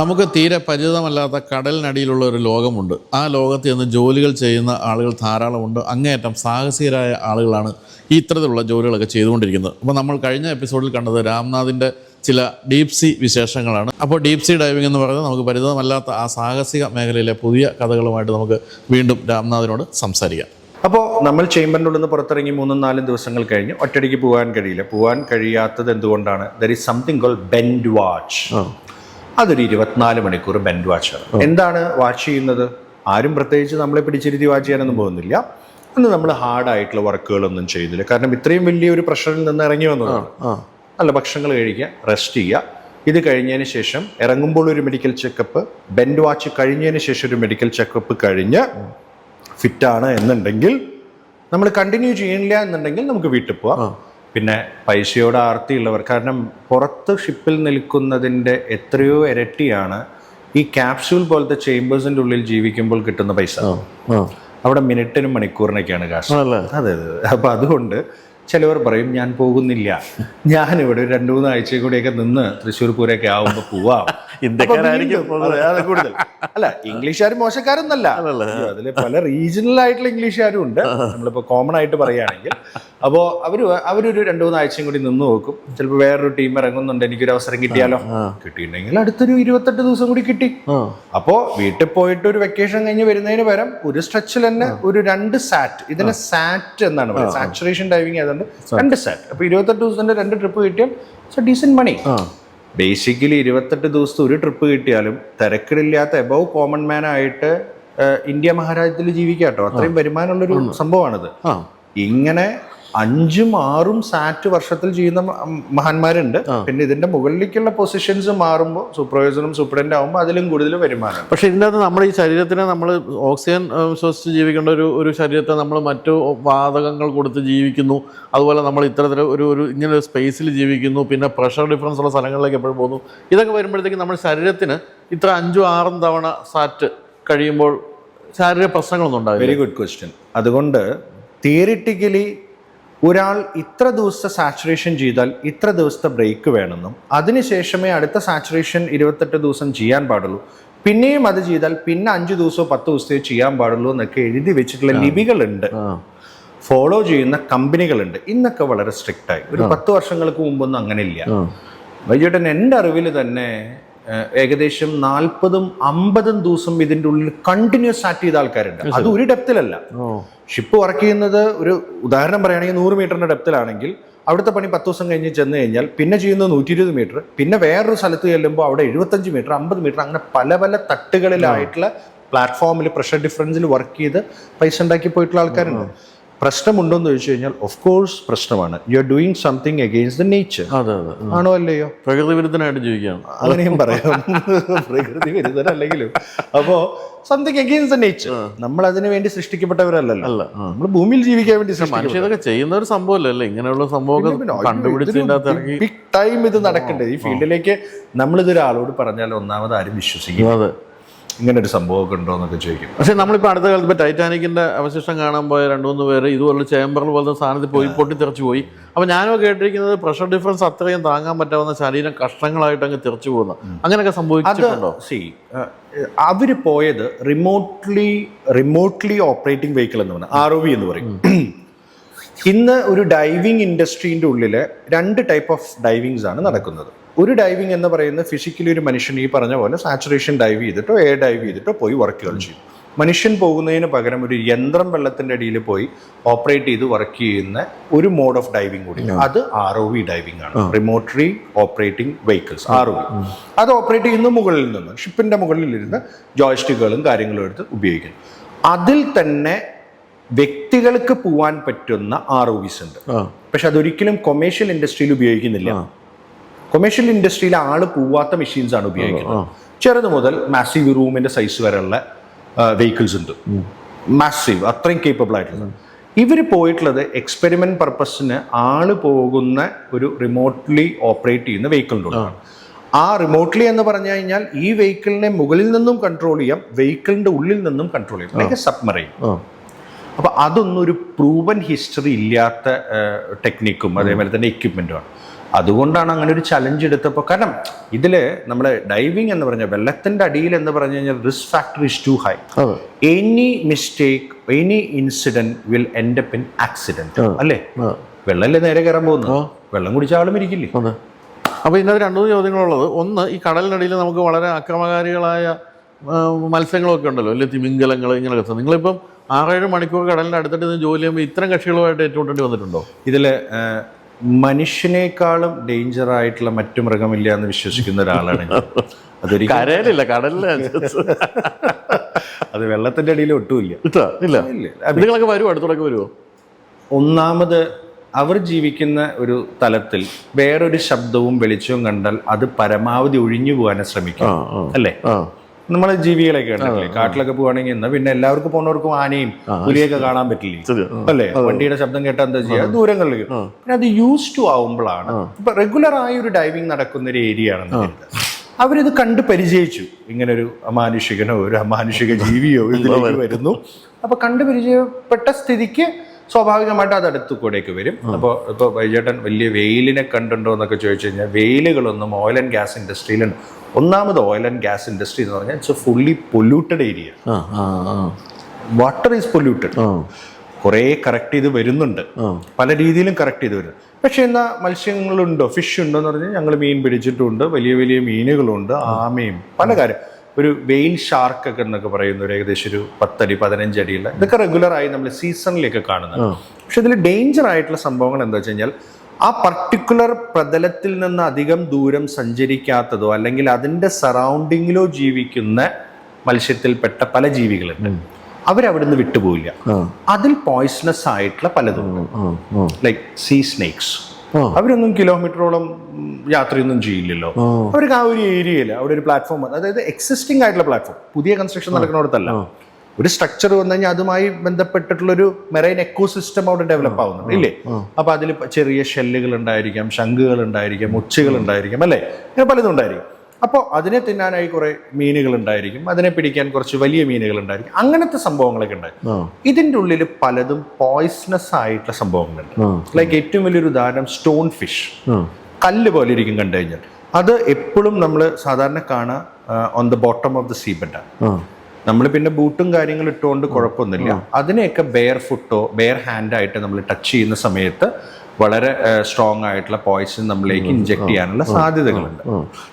നമുക്ക് തീരെ പരിചിതമല്ലാത്ത കടലിനടിയിലുള്ള ഒരു ലോകമുണ്ട്. ആ ലോകത്ത് നിന്ന് ജോലികൾ ചെയ്യുന്ന ആളുകൾ ധാരാളമുണ്ട്. അങ്ങേയറ്റം സാഹസികരായ ആളുകളാണ് ഇത്തരത്തിലുള്ള ജോലികളൊക്കെ ചെയ്തുകൊണ്ടിരിക്കുന്നത്. അപ്പോൾ നമ്മൾ കഴിഞ്ഞ എപ്പിസോഡിൽ കണ്ടത് രാംനാഥിന്റെ ചില ഡീപ് സി വിശേഷങ്ങളാണ്. അപ്പോൾ ഡീപ് സി ഡൈവിംഗ് എന്ന് പറയുന്നത് നമുക്ക് പരിചിതമല്ലാത്ത ആ സാഹസിക മേഖലയിലെ പുതിയ കഥകളുമായിട്ട് നമുക്ക് വീണ്ടും രാംനാഥിനോട് സംസാരിക്കാം. അപ്പോൾ നമ്മൾ ചേംബറിന്റെ ഉള്ളിൽ നിന്ന് പുറത്തിറങ്ങി മൂന്നും നാലും ദിവസങ്ങൾ കഴിഞ്ഞ്. ഒറ്റയടിക്ക് പോകാൻ കഴിയില്ല. പോകാൻ കഴിയാത്തത് എന്തുകൊണ്ടാണ്? There is something called bend watch അതൊരു ഇരുപത്തിനാല് മണിക്കൂർ ബെൻഡ് വാച്ചാണ് എന്താണ് വാച്ച് ചെയ്യുന്നത്? ആരും പ്രത്യേകിച്ച് നമ്മളെ പിടിച്ചിരുത്തി വാച്ച് ചെയ്യാനൊന്നും പോകുന്നില്ല. അന്ന് നമ്മൾ ഹാർഡായിട്ടുള്ള വർക്കുകളൊന്നും ചെയ്യുന്നില്ല. കാരണം ഇത്രയും വലിയൊരു പ്രഷറിൽ നിന്ന് ഇറങ്ങി വന്നതാണ് നല്ല ഭക്ഷണങ്ങൾ കഴിക്കുക റെസ്റ്റ് ചെയ്യുക. ഇത് കഴിഞ്ഞതിന് ശേഷം ഇറങ്ങുമ്പോൾ ഒരു മെഡിക്കൽ ചെക്കപ്പ് ബെൻഡ് വാച്ച് കഴിഞ്ഞതിന് ശേഷം ഒരു മെഡിക്കൽ ചെക്കപ്പ് കഴിഞ്ഞ് ഫിറ്റാണ് എന്നുണ്ടെങ്കിൽ നമ്മൾ കണ്ടിന്യൂ ചെയ്യണില്ല എന്നുണ്ടെങ്കിൽ നമുക്ക് വീട്ടിൽ പോവാം. പിന്നെ പൈസയോട് ആർത്തിയുള്ളവർ. കാരണം പുറത്ത് ഷിപ്പിൽ നിൽക്കുന്നതിന്റെ എത്രയോ ഇരട്ടിയാണ് ഈ ക്യാപ്സ്യൂൾ പോലത്തെ ചേമ്പേഴ്സിന്റെ ഉള്ളിൽ ജീവിക്കുമ്പോൾ കിട്ടുന്ന പൈസ. അവിടെ മിനിറ്റിനും മണിക്കൂറിനൊക്കെയാണ് കാശ്? അതെ അതെ അപ്പോൾ അതുകൊണ്ട് ചിലവർ പറയും ഞാൻ പോകുന്നില്ല. ഞാനിവിടെ ഒരു രണ്ടു മൂന്ന് ആഴ്ച കൂടിയൊക്കെ നിന്ന് തൃശ്ശൂർ പൂരൊക്കെ ആവുമ്പോൾ പോവാം. അപ്പൊ കൂടുതൽ. അല്ല ഇംഗ്ലീഷുകാർ മോശക്കാരൊന്നല്ല. അതിൽ പല റീജിയണൽ ആയിട്ടുള്ള ഇംഗ്ലീഷുകാരും ഉണ്ട്. നമ്മളിപ്പോൾ കോമൺ ആയിട്ട് പറയുകയാണെങ്കിൽ അപ്പോൾ അവർ അവരൊരു രണ്ടു മൂന്ന് ആഴ്ചയും കൂടി നിന്ന് നോക്കും. ചിലപ്പോൾ വേറൊരു ടീം ഇറങ്ങുന്നുണ്ട് എനിക്കൊരു അവസരം കിട്ടിയാലോ കിട്ടിയിട്ടുണ്ടെങ്കിൽ അടുത്തൊരു ഇരുപത്തെട്ട് ദിവസം കൂടി കിട്ടി. അപ്പോ വീട്ടിൽ പോയിട്ട് ഒരു വെക്കേഷൻ കഴിഞ്ഞ് വരുന്നതിന് പകരം ഒരു സ്ട്രെച്ചിൽ തന്നെ ഒരു രണ്ട് സാറ്റ് ഇതിനെ സാറ്റ് എന്നാണ് പറയുന്നത്. സാച്ചുറേഷൻ ഡൈവിങ് ആയതുകൊണ്ട് രണ്ട് സാറ്റ് അപ്പൊ ഇരുപത്തെട്ട് ദിവസത്തിന്റെ രണ്ട് ട്രിപ്പ് കിട്ടിയാൽ ഡീസെന്റ് മണി ബേസിക്കലി ഇരുപത്തെട്ട് ദിവസത്തെ ഒരു ട്രിപ്പ് കിട്ടിയാലും തിരക്കിടില്ലാത്ത എബവ് കോമൺ മാൻ ആയിട്ട് ഇന്ത്യ മഹാരാജ്യത്തിൽ ജീവിക്കാട്ടോ. അത്രയും വരുമാനമുള്ളൊരു സംഭവമാണിത്. ഇങ്ങനെ അഞ്ചും ആറും സാറ്റ് വർഷത്തിൽ ചെയ്യുന്ന മഹാന്മാരുണ്ട്. പിന്നെ ഇതിന്റെ മുകളിലേക്കുള്ള പൊസിഷൻസ് മാറുമ്പോൾ സൂപ്പർവൈസറും സൂപ്രണ്ട് ആകുമ്പോൾ അതിലും കൂടുതൽ വരുമാനം. പക്ഷെ ഇതിനകത്ത് നമ്മുടെ ഈ ശരീരത്തിനെ നമ്മൾ ഓക്സിജൻ ശ്വസിച്ച് ജീവിക്കേണ്ട ഒരു ഒരു ശരീരത്തെ നമ്മൾ മറ്റു വാതകങ്ങൾ കൊടുത്ത് ജീവിക്കുന്നു. അതുപോലെ നമ്മൾ ഇത്തരത്തിൽ ഒരു ഒരു ഇങ്ങനെ ഒരു സ്പേസിൽ ജീവിക്കുന്നു. പിന്നെ പ്രഷർ ഡിഫറൻസ് ഉള്ള സ്ഥലങ്ങളിലേക്ക് എപ്പോഴും പോകുന്നു. ഇതൊക്കെ വരുമ്പോഴത്തേക്കും നമ്മുടെ ശരീരത്തിന് ഇത്ര അഞ്ചും ആറും തവണ സാറ്റ് കഴിയുമ്പോൾ ശാരീരിക പ്രശ്നങ്ങളൊന്നും ഉണ്ടാവില്ല. വെരി ഗുഡ് ക്വസ്റ്റ്യൻ അതുകൊണ്ട് തിയറിറ്റിക്കലി ഒരാൾ ഇത്ര ദിവസത്തെ സാച്ചുറേഷൻ ചെയ്താൽ ഇത്ര ദിവസത്തെ ബ്രേക്ക് വേണമെന്നും അതിനുശേഷമേ അടുത്ത സാച്ചുറേഷൻ ഇരുപത്തെട്ട് ദിവസം ചെയ്യാൻ പാടുള്ളൂ. പിന്നെയും അത് ചെയ്താൽ പിന്നെ അഞ്ച് ദിവസമോ പത്ത് ദിവസത്തെയോ ചെയ്യാൻ പാടുള്ളൂ എന്നൊക്കെ എഴുതി വെച്ചിട്ടുള്ള ലിപികളുണ്ട്. ഫോളോ ചെയ്യുന്ന കമ്പനികളുണ്ട്. ഇന്നൊക്കെ വളരെ സ്ട്രിക്റ്റ് ആയി. ഒരു പത്ത് വർഷങ്ങൾക്ക് മുമ്പൊന്നും അങ്ങനെ ഇല്ല വൈകിട്ടൻ എന്റെ അറിവിൽ തന്നെ ഏകദേശം നാൽപ്പതും അമ്പതും ദിവസം ഇതിന്റെ ഉള്ളിൽ കണ്ടിന്യൂസ് ആക്ട് ചെയ്ത ആൾക്കാരുണ്ട്. അത് ഒരു ഡെപ്തിലല്ല ഷിപ്പ് വർക്ക് ചെയ്യുന്നത് ഒരു ഉദാഹരണം പറയുകയാണെങ്കിൽ നൂറ് മീറ്ററിന്റെ ഡെപ്തിലാണെങ്കിൽ അവിടുത്തെ പണി പത്ത് ദിവസം കഴിഞ്ഞ് ചെന്ന് കഴിഞ്ഞാൽ പിന്നെ ചെയ്യുന്നത് നൂറ്റി ഇരുപത് മീറ്റർ പിന്നെ വേറൊരു സ്ഥലത്ത് ചെല്ലുമ്പോൾ അവിടെ എഴുപത്തഞ്ച് മീറ്റർ അമ്പത് മീറ്റർ അങ്ങനെ പല പല തട്ടുകളിലായിട്ടുള്ള പ്ലാറ്റ്ഫോമിൽ പ്രഷർ ഡിഫറൻസിൽ വർക്ക് ചെയ്ത് പൈസ ഉണ്ടാക്കി പോയിട്ടുള്ള ആൾക്കാരുണ്ട്. പ്രശ്നമുണ്ടോ എന്ന് ചോദിച്ചു കഴിഞ്ഞാൽ ഓഫ് കോഴ്സ് പ്രശ്നമാണ്. You are doing something against the nature അതെ അതെ. ആണോ അല്ലയോ? പ്രകൃതി വിരുദ്ധനായിട്ട് ജീവിക്കുകയാണ് അങ്ങനെയും പറയാം. പ്രകൃതി വിരുദ്ധരല്ലെങ്കിലും അപ്പോ സംതിങ് അഗെയിൻസ്റ്റ് ദ നേച്ചർ നമ്മൾ അതിനു വേണ്ടി സൃഷ്ടിക്കപ്പെട്ടവരല്ലല്ലോ. അല്ല നമ്മൾ ഭൂമിയിൽ ജീവിക്കാൻ വേണ്ടി മനുഷ്യ ഇതൊക്കെ ചെയ്യുന്ന ഒരു സംഭവമല്ലേ ഇങ്ങനെയുള്ള സംഭവം കണ്ടുപിടിച്ച് ഇതിന്റെ അകത്ത് ഇറങ്ങി ബിഗ് ടൈം ഇത് നടക്കണ്ടേ? ഈ ഫീൽഡിലേക്ക് നമ്മൾ ഒരാളോട് പറഞ്ഞാൽ ഒന്നാമത് ആരും വിശ്വസിക്കും അതെ. ഇങ്ങനെ ഒരു സംഭവമൊക്കെ ഉണ്ടോ എന്നൊക്കെ ചോദിക്കും. പക്ഷെ നമ്മളിപ്പോൾ അടുത്ത കാലത്ത് ഇപ്പോൾ ടൈറ്റാനിക്കിന്റെ അവശിഷ്ടം കാണാൻ പോയ രണ്ട് മൂന്ന് പേര് ഇതുപോലെ ചേമ്പറിൽ പോലത്തെ സാധനത്തിൽ പോയി പൊട്ടിത്തെറിച്ച് പോയി. അപ്പോൾ ഞാനൊക്കെ കേട്ടിരിക്കുന്നത് പ്രഷർ ഡിഫറൻസ് അത്രയും താങ്ങാൻ പറ്റാവുന്ന ശരീരം കഷ്ണങ്ങളായിട്ട് അങ്ങ് തെറിച്ചു പോകുന്നു. അങ്ങനെയൊക്കെ സംഭവിച്ചിട്ടുണ്ടോ? സി അവർ പോയത് റിമോട്ട്ലി റിമോട്ട്ലി ഓപ്പറേറ്റിംഗ് വെഹിക്കിൾ എന്ന് പറഞ്ഞാൽ ആർ ഒ വി എന്ന് പറയും. ഇന്ന് ഒരു ഡൈവിംഗ് ഇൻഡസ്ട്രീന്റെ ഉള്ളിൽ രണ്ട് ടൈപ്പ് ഓഫ് ഡൈവിങ്സ് ആണ് നടക്കുന്നത്. ഒരു ഡൈവിംഗ് എന്ന് പറയുന്നത് ഫിസിക്കലി ഒരു മനുഷ്യൻ ഈ പറഞ്ഞ പോലെ സാച്ചുറേഷൻ ഡൈവ് ചെയ്തിട്ടോ എയർ ഡൈവ് ചെയ്തിട്ടോ പോയി വർക്കുകൾ ചെയ്യും മനുഷ്യൻ പോകുന്നതിന് പകരം ഒരു യന്ത്രം വെള്ളത്തിന്റെ അടിയിൽ പോയി ഓപ്പറേറ്റ് ചെയ്ത് വർക്ക് ചെയ്യുന്ന ഒരു മോഡ് ഓഫ് ഡൈവിംഗ് കൂടി. അത് ആർ ഒ വി ഡൈവിംഗ് ആണ്. Remotely operating vehicles R O V അത് ഓപ്പറേറ്റ് ചെയ്യുന്ന മുകളിൽ നിന്ന് ഷിപ്പിന്റെ മുകളിലിരുന്ന് ജോയ്സ്റ്റിക്കുകളും കാര്യങ്ങളും എടുത്ത് ഉപയോഗിക്കുന്നു. അതിൽ തന്നെ വ്യക്തികൾക്ക് പോവാൻ പറ്റുന്ന ആർ ഒ വിസ് ഉണ്ട്. പക്ഷെ അതൊരിക്കലും കൊമേഴ്ഷ്യൽ ഇൻഡസ്ട്രിയിൽ ഉപയോഗിക്കുന്നില്ല. കൊമേഴ്ഷ്യൽ ഇൻഡസ്ട്രിയിൽ ആൾ പോവാത്ത മെഷീൻസ് ആണ് ഉപയോഗിക്കുന്നത്. ചെറുത് മുതൽ മാസീവ് റൂമിന്റെ സൈസ് വരെയുള്ള വെഹിക്കിൾസ് ഉണ്ട്. മാസീവ് അത്രയും കേപ്പബിൾ ആയിട്ടുള്ളത്. ഇവർ പോയിട്ടുള്ളത് എക്സ്പെരിമെന്റ് പർപ്പസിന് ആൾ പോകുന്ന ഒരു റിമോട്ട്ലി ഓപ്പറേറ്റ് ചെയ്യുന്ന വെഹിക്കിളിന്റെ ആ റിമോട്ട്ലി എന്ന് പറഞ്ഞു കഴിഞ്ഞാൽ ഈ വെഹിക്കിളിനെ മുകളിൽ നിന്നും കൺട്രോൾ ചെയ്യാം വെഹിക്കിളിന്റെ ഉള്ളിൽ നിന്നും കൺട്രോൾ ചെയ്യാം. സബ്മറൈൻ അപ്പൊ അതൊന്നും ഒരു പ്രൂവൻ ഹിസ്റ്ററി ഇല്ലാത്ത ടെക്നിക്കും അതേപോലെ തന്നെ എക്യുപ്മെന്റുമാണ് അതുകൊണ്ടാണ് അങ്ങനെ ഒരു ചലഞ്ച് എടുത്തപ്പോൾ കാരണം ഇതിൽ നമ്മൾ ഡൈവിംഗ് എന്ന് പറഞ്ഞാൽ വെള്ളത്തിന്റെ അടിയിൽ എന്ന് പറഞ്ഞു കഴിഞ്ഞാൽ risk factor is too high any mistake any incident will end up in accident അല്ലേ. വെള്ളമല്ലേ നേരെ കയറാൻ പോകുന്നു വെള്ളം കുടിച്ച ആളും ഇരിക്കില്ലേ? അപ്പോൾ ഇതിനകത്ത് രണ്ടു മൂന്ന് ചോദ്യങ്ങളുള്ളത്. ഒന്ന് ഈ കടലിനടിയിൽ നമുക്ക് വളരെ ആക്രമകാരികളായ മത്സ്യങ്ങളൊക്കെ ഉണ്ടല്ലോ. അല്ലെ തിമിംഗലങ്ങൾ ഇങ്ങനെയൊക്കെ. നിങ്ങളിപ്പം ആറേഴ് മണിക്കൂർ കടലിന്റെ അടുത്തിട്ട് ജോലി ചെയ്യുമ്പോൾ ഇത്തരം കക്ഷികളുമായിട്ട് ഏറ്റുമുട്ടേണ്ടി വന്നിട്ടുണ്ടോ? ഇതിൽ ആ, മനുഷ്യനേക്കാളും ഡേഞ്ചർ ആയിട്ടുള്ള മറ്റു മൃഗമില്ല എന്ന് വിശ്വസിക്കുന്ന ഒരാളാണ്. അതൊരിക്കലും കരയിലില്ല കടലില്ല. അത് വെള്ളത്തിന്റെ അടിയിൽ ഒട്ടുമില്ല. ഇല്ല. നിങ്ങളൊക്കെ വരുമോ അടുത്തോടൊക്കെ വരുമോ ഒന്നാമത് അവർ ജീവിക്കുന്ന ഒരു തലത്തിൽ വേറൊരു ശബ്ദവും വെളിച്ചവും കണ്ടാൽ അത് പരമാവധി ഒഴിഞ്ഞു പോകാൻ ശ്രമിക്കും. അല്ലേ? നമ്മളെ ജീവികളൊക്കെ ഉണ്ടല്ലേ കാട്ടിലൊക്കെ പോവാണെങ്കിൽ ഇന്ന് പിന്നെ എല്ലാവർക്കും പോകുന്നവർക്കും ആനയും പുലിയൊക്കെ കാണാൻ പറ്റില്ലേ? അല്ലെ? വണ്ടിയുടെ ശബ്ദം കേട്ടാൽ എന്താ ചെയ്യുക ദൂരങ്ങളിൽ പിന്നെ അത് യൂസ് ടു ആവുമ്പോഴാണ് ഇപ്പൊ റെഗുലർ ആയി ഒരു ഡൈവിങ് നടക്കുന്ന ഒരു ഏരിയ ആണെന്ന്. അവരിത് കണ്ട് പരിചയിച്ചു. ഇങ്ങനെ ഒരു അമാനുഷികനോ ഒരു അമാനുഷിക ജീവിയോ ഇതിലേക്ക് വരുന്നു. അപ്പൊ കണ്ട് പരിചയപ്പെട്ട സ്ഥിതിക്ക് സ്വാഭാവികമായിട്ട് അത് അടുത്ത് കൂടെയൊക്കെ വരും. അപ്പോൾ ഇപ്പോൾ വൈചേട്ടൻ വലിയ വെയിലിനെ കണ്ടുണ്ടോ എന്നൊക്കെ ചോദിച്ചു കഴിഞ്ഞാൽ വെയിലുകളൊന്നും ഓയിൽ ആൻഡ് ഗ്യാസ് ഇൻഡസ്ട്രിയിലുണ്ട് ഒന്നാമത് ഓയിൽ ആൻഡ് ഗ്യാസ് ഇൻഡസ്ട്രി എന്ന് പറഞ്ഞാൽ it's a fully polluted area water is polluted കുറേ കറക്റ്റ് ചെയ്ത് വരുന്നുണ്ട്. പല രീതിയിലും കറക്റ്റ് ചെയ്ത് വരുന്നു പക്ഷെ എന്നാ മത്സ്യങ്ങളുണ്ടോ ഫിഷ് ഉണ്ടോ എന്ന് പറഞ്ഞാൽ ഞങ്ങൾ മീൻ പിടിച്ചിട്ടുണ്ട് വലിയ വലിയ മീനുകളുണ്ട് ആമയും പല കാര്യം. ഒരു വെയിൽ ഷാർക്ക് ഒക്കെ എന്നൊക്കെ പറയുന്ന ഒരു ഏകദേശം ഒരു പത്തടി പതിനഞ്ചടിയുള്ള ഇതൊക്കെ റെഗുലർ ആയി നമ്മൾ സീസണിലേക്ക് കാണുന്നത്. പക്ഷെ ഇതിൽ ഡേഞ്ചർ ആയിട്ടുള്ള സംഭവങ്ങൾ എന്താ വെച്ച് കഴിഞ്ഞാൽ ആ പർട്ടിക്കുലർ പ്രതലത്തിൽ നിന്ന് അധികം ദൂരം സഞ്ചരിക്കാത്തതോ അല്ലെങ്കിൽ അതിന്റെ സറൗണ്ടിങ്ങിലോ ജീവിക്കുന്ന മത്സ്യത്തിൽപ്പെട്ട പല ജീവികളുണ്ട്. അവരവിടുന്ന് വിട്ടുപോയില്ല വിട്ടുപോകില്ല അതിൽ പോയിസണസ് ആയിട്ടുള്ള പലതും. Like sea snakes. അവരൊന്നും കിലോമീറ്ററോളം യാത്രയൊന്നും ചെയ്യില്ലല്ലോ. അവർക്ക് ആ ഒരു ഏരിയയിൽ അവിടെ ഒരു പ്ലാറ്റ്ഫോം അതായത് എക്സിസ്റ്റിംഗ് ആയിട്ടുള്ള പ്ലാറ്റ്ഫോം പുതിയ കൺസ്ട്രക്ഷൻ നടക്കുന്നിടത്തല്ല. ഒരു സ്ട്രക്ചർ വന്നു കഴിഞ്ഞാൽ അതുമായി ബന്ധപ്പെട്ടിട്ടുള്ള ഒരു മെറൈൻ എക്കോസിസ്റ്റം അവിടെ ഡെവലപ്പ് ആവുന്നുണ്ട് ഇല്ലേ? അപ്പൊ അതിൽ ചെറിയ ഷെല്ലുകൾ ഉണ്ടായിരിക്കാം ശംഖുകൾ ഉണ്ടായിരിക്കാം മുച്ചുകൾ ഉണ്ടായിരിക്കാം അല്ലേ? അങ്ങനെ പലതും ഉണ്ടായിരിക്കും. അപ്പോൾ അതിനെ തിന്നാനായി കുറെ മീനുകൾ ഉണ്ടായിരിക്കും. അതിനെ പിടിക്കാൻ കുറച്ച് വലിയ മീനുകൾ ഉണ്ടായിരിക്കും. അങ്ങനത്തെ സംഭവങ്ങളൊക്കെ ഉണ്ടായിരിക്കും. ആ. ഇതിന്റെ ഉള്ളിൽ പലതും പോയ്സണസ് ആയിട്ടുള്ള സംഭവങ്ങളുണ്ട്. ലൈക്ക് ഏറ്റവും വലിയൊരു ഉദാഹരണം സ്റ്റോൺ ഫിഷ് കല്ല് പോലെ ഇരിക്കും കണ്ടു കഴിഞ്ഞാൽ. അത് എപ്പോഴും നമ്മൾ സാധാരണ കാണുക on the bottom of the sea bed നമ്മൾ പിന്നെ ബൂട്ടും കാര്യങ്ങളും ഇട്ടുകൊണ്ട് കുഴപ്പമൊന്നുമില്ല. അതിനെയൊക്കെ ബെയർ ഫുട്ടോ ബെയർ ഹാൻഡായിട്ട് നമ്മൾ ടച്ച് ചെയ്യുന്ന സമയത്ത് വളരെ സ്ട്രോങ് ആയിട്ടുള്ള പോയിസൺ നമ്മളിലേക്ക് ഇഞ്ചെക്ട് ചെയ്യാനുള്ള സാധ്യതകളുണ്ട്.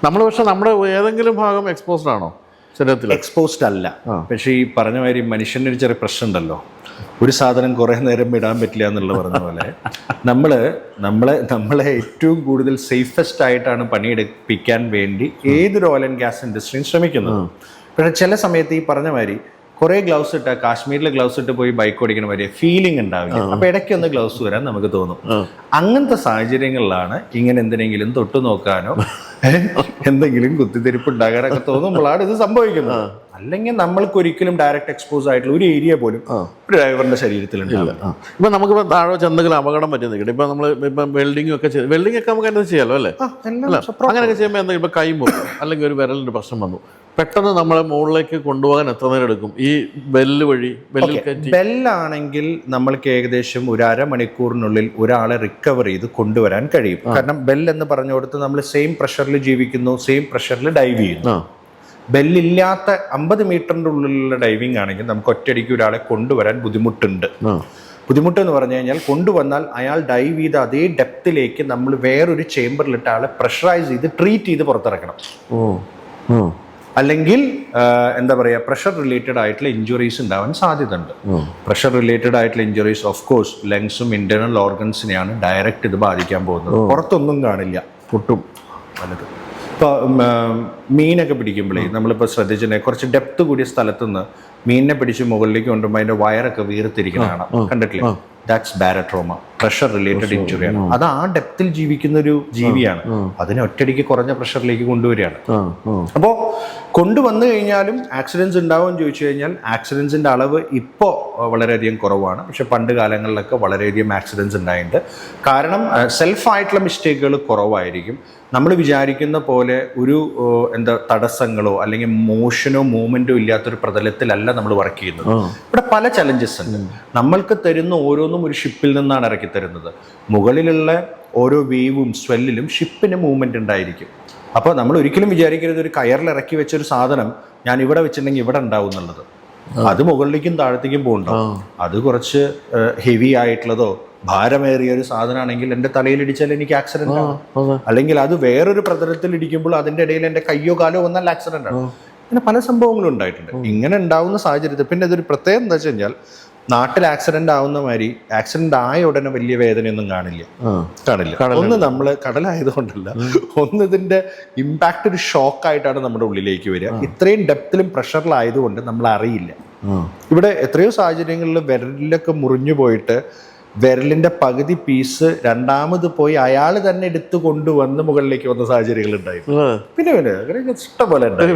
നമ്മൾ പക്ഷെ നമ്മുടെ ഏതെങ്കിലും ഭാഗം എക്സ്പോസ്ഡ് ആണോ ശരീരത്തിൽ എക്സ്പോസ്ഡ് അല്ല. പക്ഷേ ഈ പറഞ്ഞ മാതിരി മനുഷ്യന്റെ ഒരു ചെറിയ പ്രശ്നം ഉണ്ടല്ലോ ഒരു സാധനം കുറേ നേരം ഇടാൻ പറ്റില്ല എന്നുള്ളത് പറഞ്ഞ പോലെ നമ്മൾ നമ്മളെ നമ്മളെ ഏറ്റവും കൂടുതൽ സേഫസ്റ്റ് ആയിട്ടാണ് പണിയെടുപ്പിക്കാൻ വേണ്ടി ഏതൊരു ഓയിൽ ആൻഡ് ഗ്യാസ് ഇൻഡസ്ട്രിയും ശ്രമിക്കുന്നത്. പക്ഷേ ചില സമയത്ത് ഈ പറഞ്ഞ മാതിരി കുറേ ഗ്ലൗസ് ഇട്ട കാശ്മീരിലെ ഗ്ലൗസ് ഇട്ട് പോയി ബൈക്ക് ഓടിക്കുന്ന വരെ ഫീലിംഗ് ഉണ്ടാവില്ല. അപ്പൊ ഇടയ്ക്ക് ഒന്ന് ഗ്ലൗസ് വരാൻ നമുക്ക് തോന്നും. അങ്ങനത്തെ സാഹചര്യങ്ങളിലാണ് ഇങ്ങനെ എന്തിനെങ്കിലും തൊട്ടു നോക്കാനോ എന്തെങ്കിലും കുത്തിത്തിരിപ്പ് ഉണ്ടാകാനൊക്കെ തോന്നുമ്പോഴാണ് ഇത് സംഭവിക്കുന്നത്. അല്ലെങ്കിൽ നമ്മൾക്ക് ഒരിക്കലും ഡയറക്റ്റ് എക്സ്പോസ് ആയിട്ടുള്ള ഒരു ഏരിയ പോലും ഒരു ഡ്രൈവറിന്റെ ശരീരത്തിലുണ്ടാവില്ല ഇപ്പൊ നമുക്ക് താഴെ ചെന്നെങ്കിലും എന്തെങ്കിലും അപകടം പറ്റി നിൽക്കട്ടെ ഇപ്പൊ നമ്മൾ ഇപ്പൊ വെൽഡിംഗ് ഒക്കെ ചെയ്ത് വെൽഡിംഗ് ഒക്കെ നമുക്ക് എന്താ ചെയ്യാലോ അല്ലേ? അങ്ങനെയൊക്കെ ചെയ്യുമ്പോൾ എന്തെങ്കിലും ഇപ്പൊ കൈ മുറിഞ്ഞു അല്ലെങ്കിൽ ഒരു വിരലിന്റെ പ്രശ്നം വന്നു. പെട്ടെന്ന് നമ്മളെ മുകളിലേക്ക് കൊണ്ടുപോകാൻ എത്ര നേരം എടുക്കും? ഈ ബെല്ല് വഴി ബെല്ലാണെങ്കിൽ നമ്മൾക്ക് ഏകദേശം ഒരു അരമണിക്കൂറിനുള്ളിൽ ഒരാളെ റിക്കവർ ചെയ്ത് കൊണ്ടുവരാൻ കഴിയും. കാരണം ബെൽ എന്ന് പറഞ്ഞു കൊടുത്ത് നമ്മൾ സെയിം പ്രഷറിൽ ജീവിക്കുന്നു സെയിം പ്രഷറിൽ ഡൈവ് ചെയ്യുന്നു. ബെല്ലില്ലാത്ത അമ്പത് മീറ്ററിന്റെ ഉള്ളിലുള്ള ഡൈവിംഗ് ആണെങ്കിൽ നമുക്ക് ഒറ്റയടിക്ക് ഒരാളെ കൊണ്ടുവരാൻ ബുദ്ധിമുട്ടുണ്ട്. ബുദ്ധിമുട്ട് എന്ന് പറഞ്ഞു കഴിഞ്ഞാൽ കൊണ്ടുവന്നാൽ അയാൾ ഡൈവ് ചെയ്ത അതേ ഡെപ്തിലേക്ക് നമ്മൾ വേറൊരു ചേമ്പറിലിട്ട് ആളെ പ്രഷറൈസ് ചെയ്ത് ട്രീറ്റ് ചെയ്ത് പുറത്തിറക്കണം. ഓ. അല്ലെങ്കിൽ എന്താ പറയുക പ്രഷർ റിലേറ്റഡ് ആയിട്ടുള്ള ഇഞ്ചുറീസ് ഉണ്ടാവാൻ സാധ്യതയുണ്ട്. പ്രഷർ റിലേറ്റഡ് ആയിട്ടുള്ള ഇഞ്ചുറീസ് ഓഫ് കോഴ്സ് ലങ്സും ഇന്റേണൽ ഓർഗൻസിനെയാണ് ഡയറക്റ്റ് ഇത് ബാധിക്കാൻ പോകുന്നത്. പുറത്തൊന്നും കാണില്ല. പൊട്ടും. വലുത്. ഇപ്പോൾ മീനൊക്കെ പിടിക്കുമ്പോഴേ നമ്മളിപ്പോൾ ശ്രദ്ധിച്ചിട്ടുണ്ടെങ്കിൽ കുറച്ച് ഡെപ്ത് കൂടിയ സ്ഥലത്തുനിന്ന് മീനിനെ പിടിച്ച് മുകളിലേക്ക് കൊണ്ടുമ്പോൾ അതിന്റെ വയറൊക്കെ വീർത്തിരിക്കുന്നതാണ് കണ്ടിട്ടില്ലേ? ദാറ്റ്സ് ബാരട്രോമ പ്രഷർ റിലേറ്റഡ് ഇഞ്ചുറിയാണ് അത് ആ ഡെപ്തിൽ ജീവിക്കുന്ന ഒരു ജീവിയാണ്. അതിനെ ഒറ്റയടിക്ക് കുറഞ്ഞ പ്രഷറിലേക്ക് കൊണ്ടുവരികയാണ്. അപ്പോൾ കൊണ്ടുവന്നു കഴിഞ്ഞാലും ആക്സിഡൻസ് ഉണ്ടാവും എന്ന് ചോദിച്ചു കഴിഞ്ഞാൽ ആക്സിഡൻസിന്റെ അളവ് ഇപ്പോൾ വളരെയധികം കുറവാണ്. പക്ഷെ പണ്ട് കാലങ്ങളിലൊക്കെ വളരെയധികം ആക്സിഡൻസ് ഉണ്ടായിട്ടുണ്ട്. കാരണം സെൽഫായിട്ടുള്ള മിസ്റ്റേക്കുകൾ കുറവായിരിക്കും. നമ്മൾ വിചാരിക്കുന്ന പോലെ ഒരു എന്താ തടസ്സങ്ങളോ അല്ലെങ്കിൽ മോഷനോ മൂവ്മെന്റോ ഇല്ലാത്തൊരു പ്രതലത്തിലല്ല നമ്മൾ വർക്ക് ചെയ്യുന്നത്. ഇവിടെ പല ചലഞ്ചസ് ഉണ്ട്. നമ്മൾക്ക് തരുന്ന ഓരോന്നും ഓരോന്നും ഒരു ഷിപ്പിൽ നിന്നാണ് ഇറക്കി തരുന്നത്. മുകളിലുള്ള ഓരോ വേവും സ്വെല്ലിലും ഷിപ്പിന് മൂവ്മെന്റ് ഉണ്ടായിരിക്കും. അപ്പോൾ നമ്മൾ ഒരിക്കലും വിചാരിക്കരുത് ഒരു കയറിൽ ഇറക്കി വെച്ച ഒരു സാധനം ഞാൻ ഇവിടെ വെച്ചിട്ടുണ്ടെങ്കിൽ ഇവിടെ ഉണ്ടാവും എന്നുള്ളത്. അത് മുകളിലേക്കും താഴത്തേക്കും പോകുന്നുണ്ടാവും അത് കുറച്ച് ഹെവി ആയിട്ടുള്ളതോ ഭാരമേറിയ ഒരു സാധനമാണെങ്കിൽ എന്റെ തലയിലിടിച്ചാൽ എനിക്ക് ആക്സിഡന്റ് ആണ് അല്ലെങ്കിൽ അത് വേറൊരു പ്രതലത്തിൽ ഇടിക്കുമ്പോൾ അതിന്റെ ഇടയിൽ എന്റെ കയ്യോ കാലോ വന്നാൽ ആക്സിഡന്റ് ആണ് പിന്നെ പല സംഭവങ്ങളും ഉണ്ടായിട്ടുണ്ട്. ഇങ്ങനെ ഉണ്ടാവുന്ന സാഹചര്യത്തിൽ പിന്നെ ഇതൊരു പ്രത്യേകം എന്താ വെച്ച് കഴിഞ്ഞാൽ നാട്ടിൽ ആക്സിഡന്റ് ആവുന്ന മാതിരി ആക്സിഡന്റ് ആയ ഉടനെ വലിയ വേദനയൊന്നും കാണില്ല. കാണില്ല. ഒന്ന് നമ്മൾ കടലായതുകൊണ്ടല്ല ഒന്ന് ഇതിന്റെ ഇമ്പാക്ട് ഒരു ഷോക്ക് ആയിട്ടാണ് നമ്മുടെ ഉള്ളിലേക്ക് വരിക. ഇത്രയും ഡെപ്തിലും പ്രഷറിലായതുകൊണ്ട് നമ്മൾ അറിയില്ല ഇവിടെ എത്രയോ സാഹചര്യങ്ങളിൽ വിരലിലൊക്കെ മുറിഞ്ഞു പോയിട്ട് വിരലിന്റെ പകുതി പീസ് രണ്ടാമത് പോയി അയാൾ തന്നെ എടുത്തു കൊണ്ടുവന്ന് മുകളിലേക്ക് വന്ന സാഹചര്യങ്ങൾ ഉണ്ടായിരുന്നു. പിന്നെ പിന്നെ അങ്ങനെ ഇഷ്ടം പോലെ അതൊരു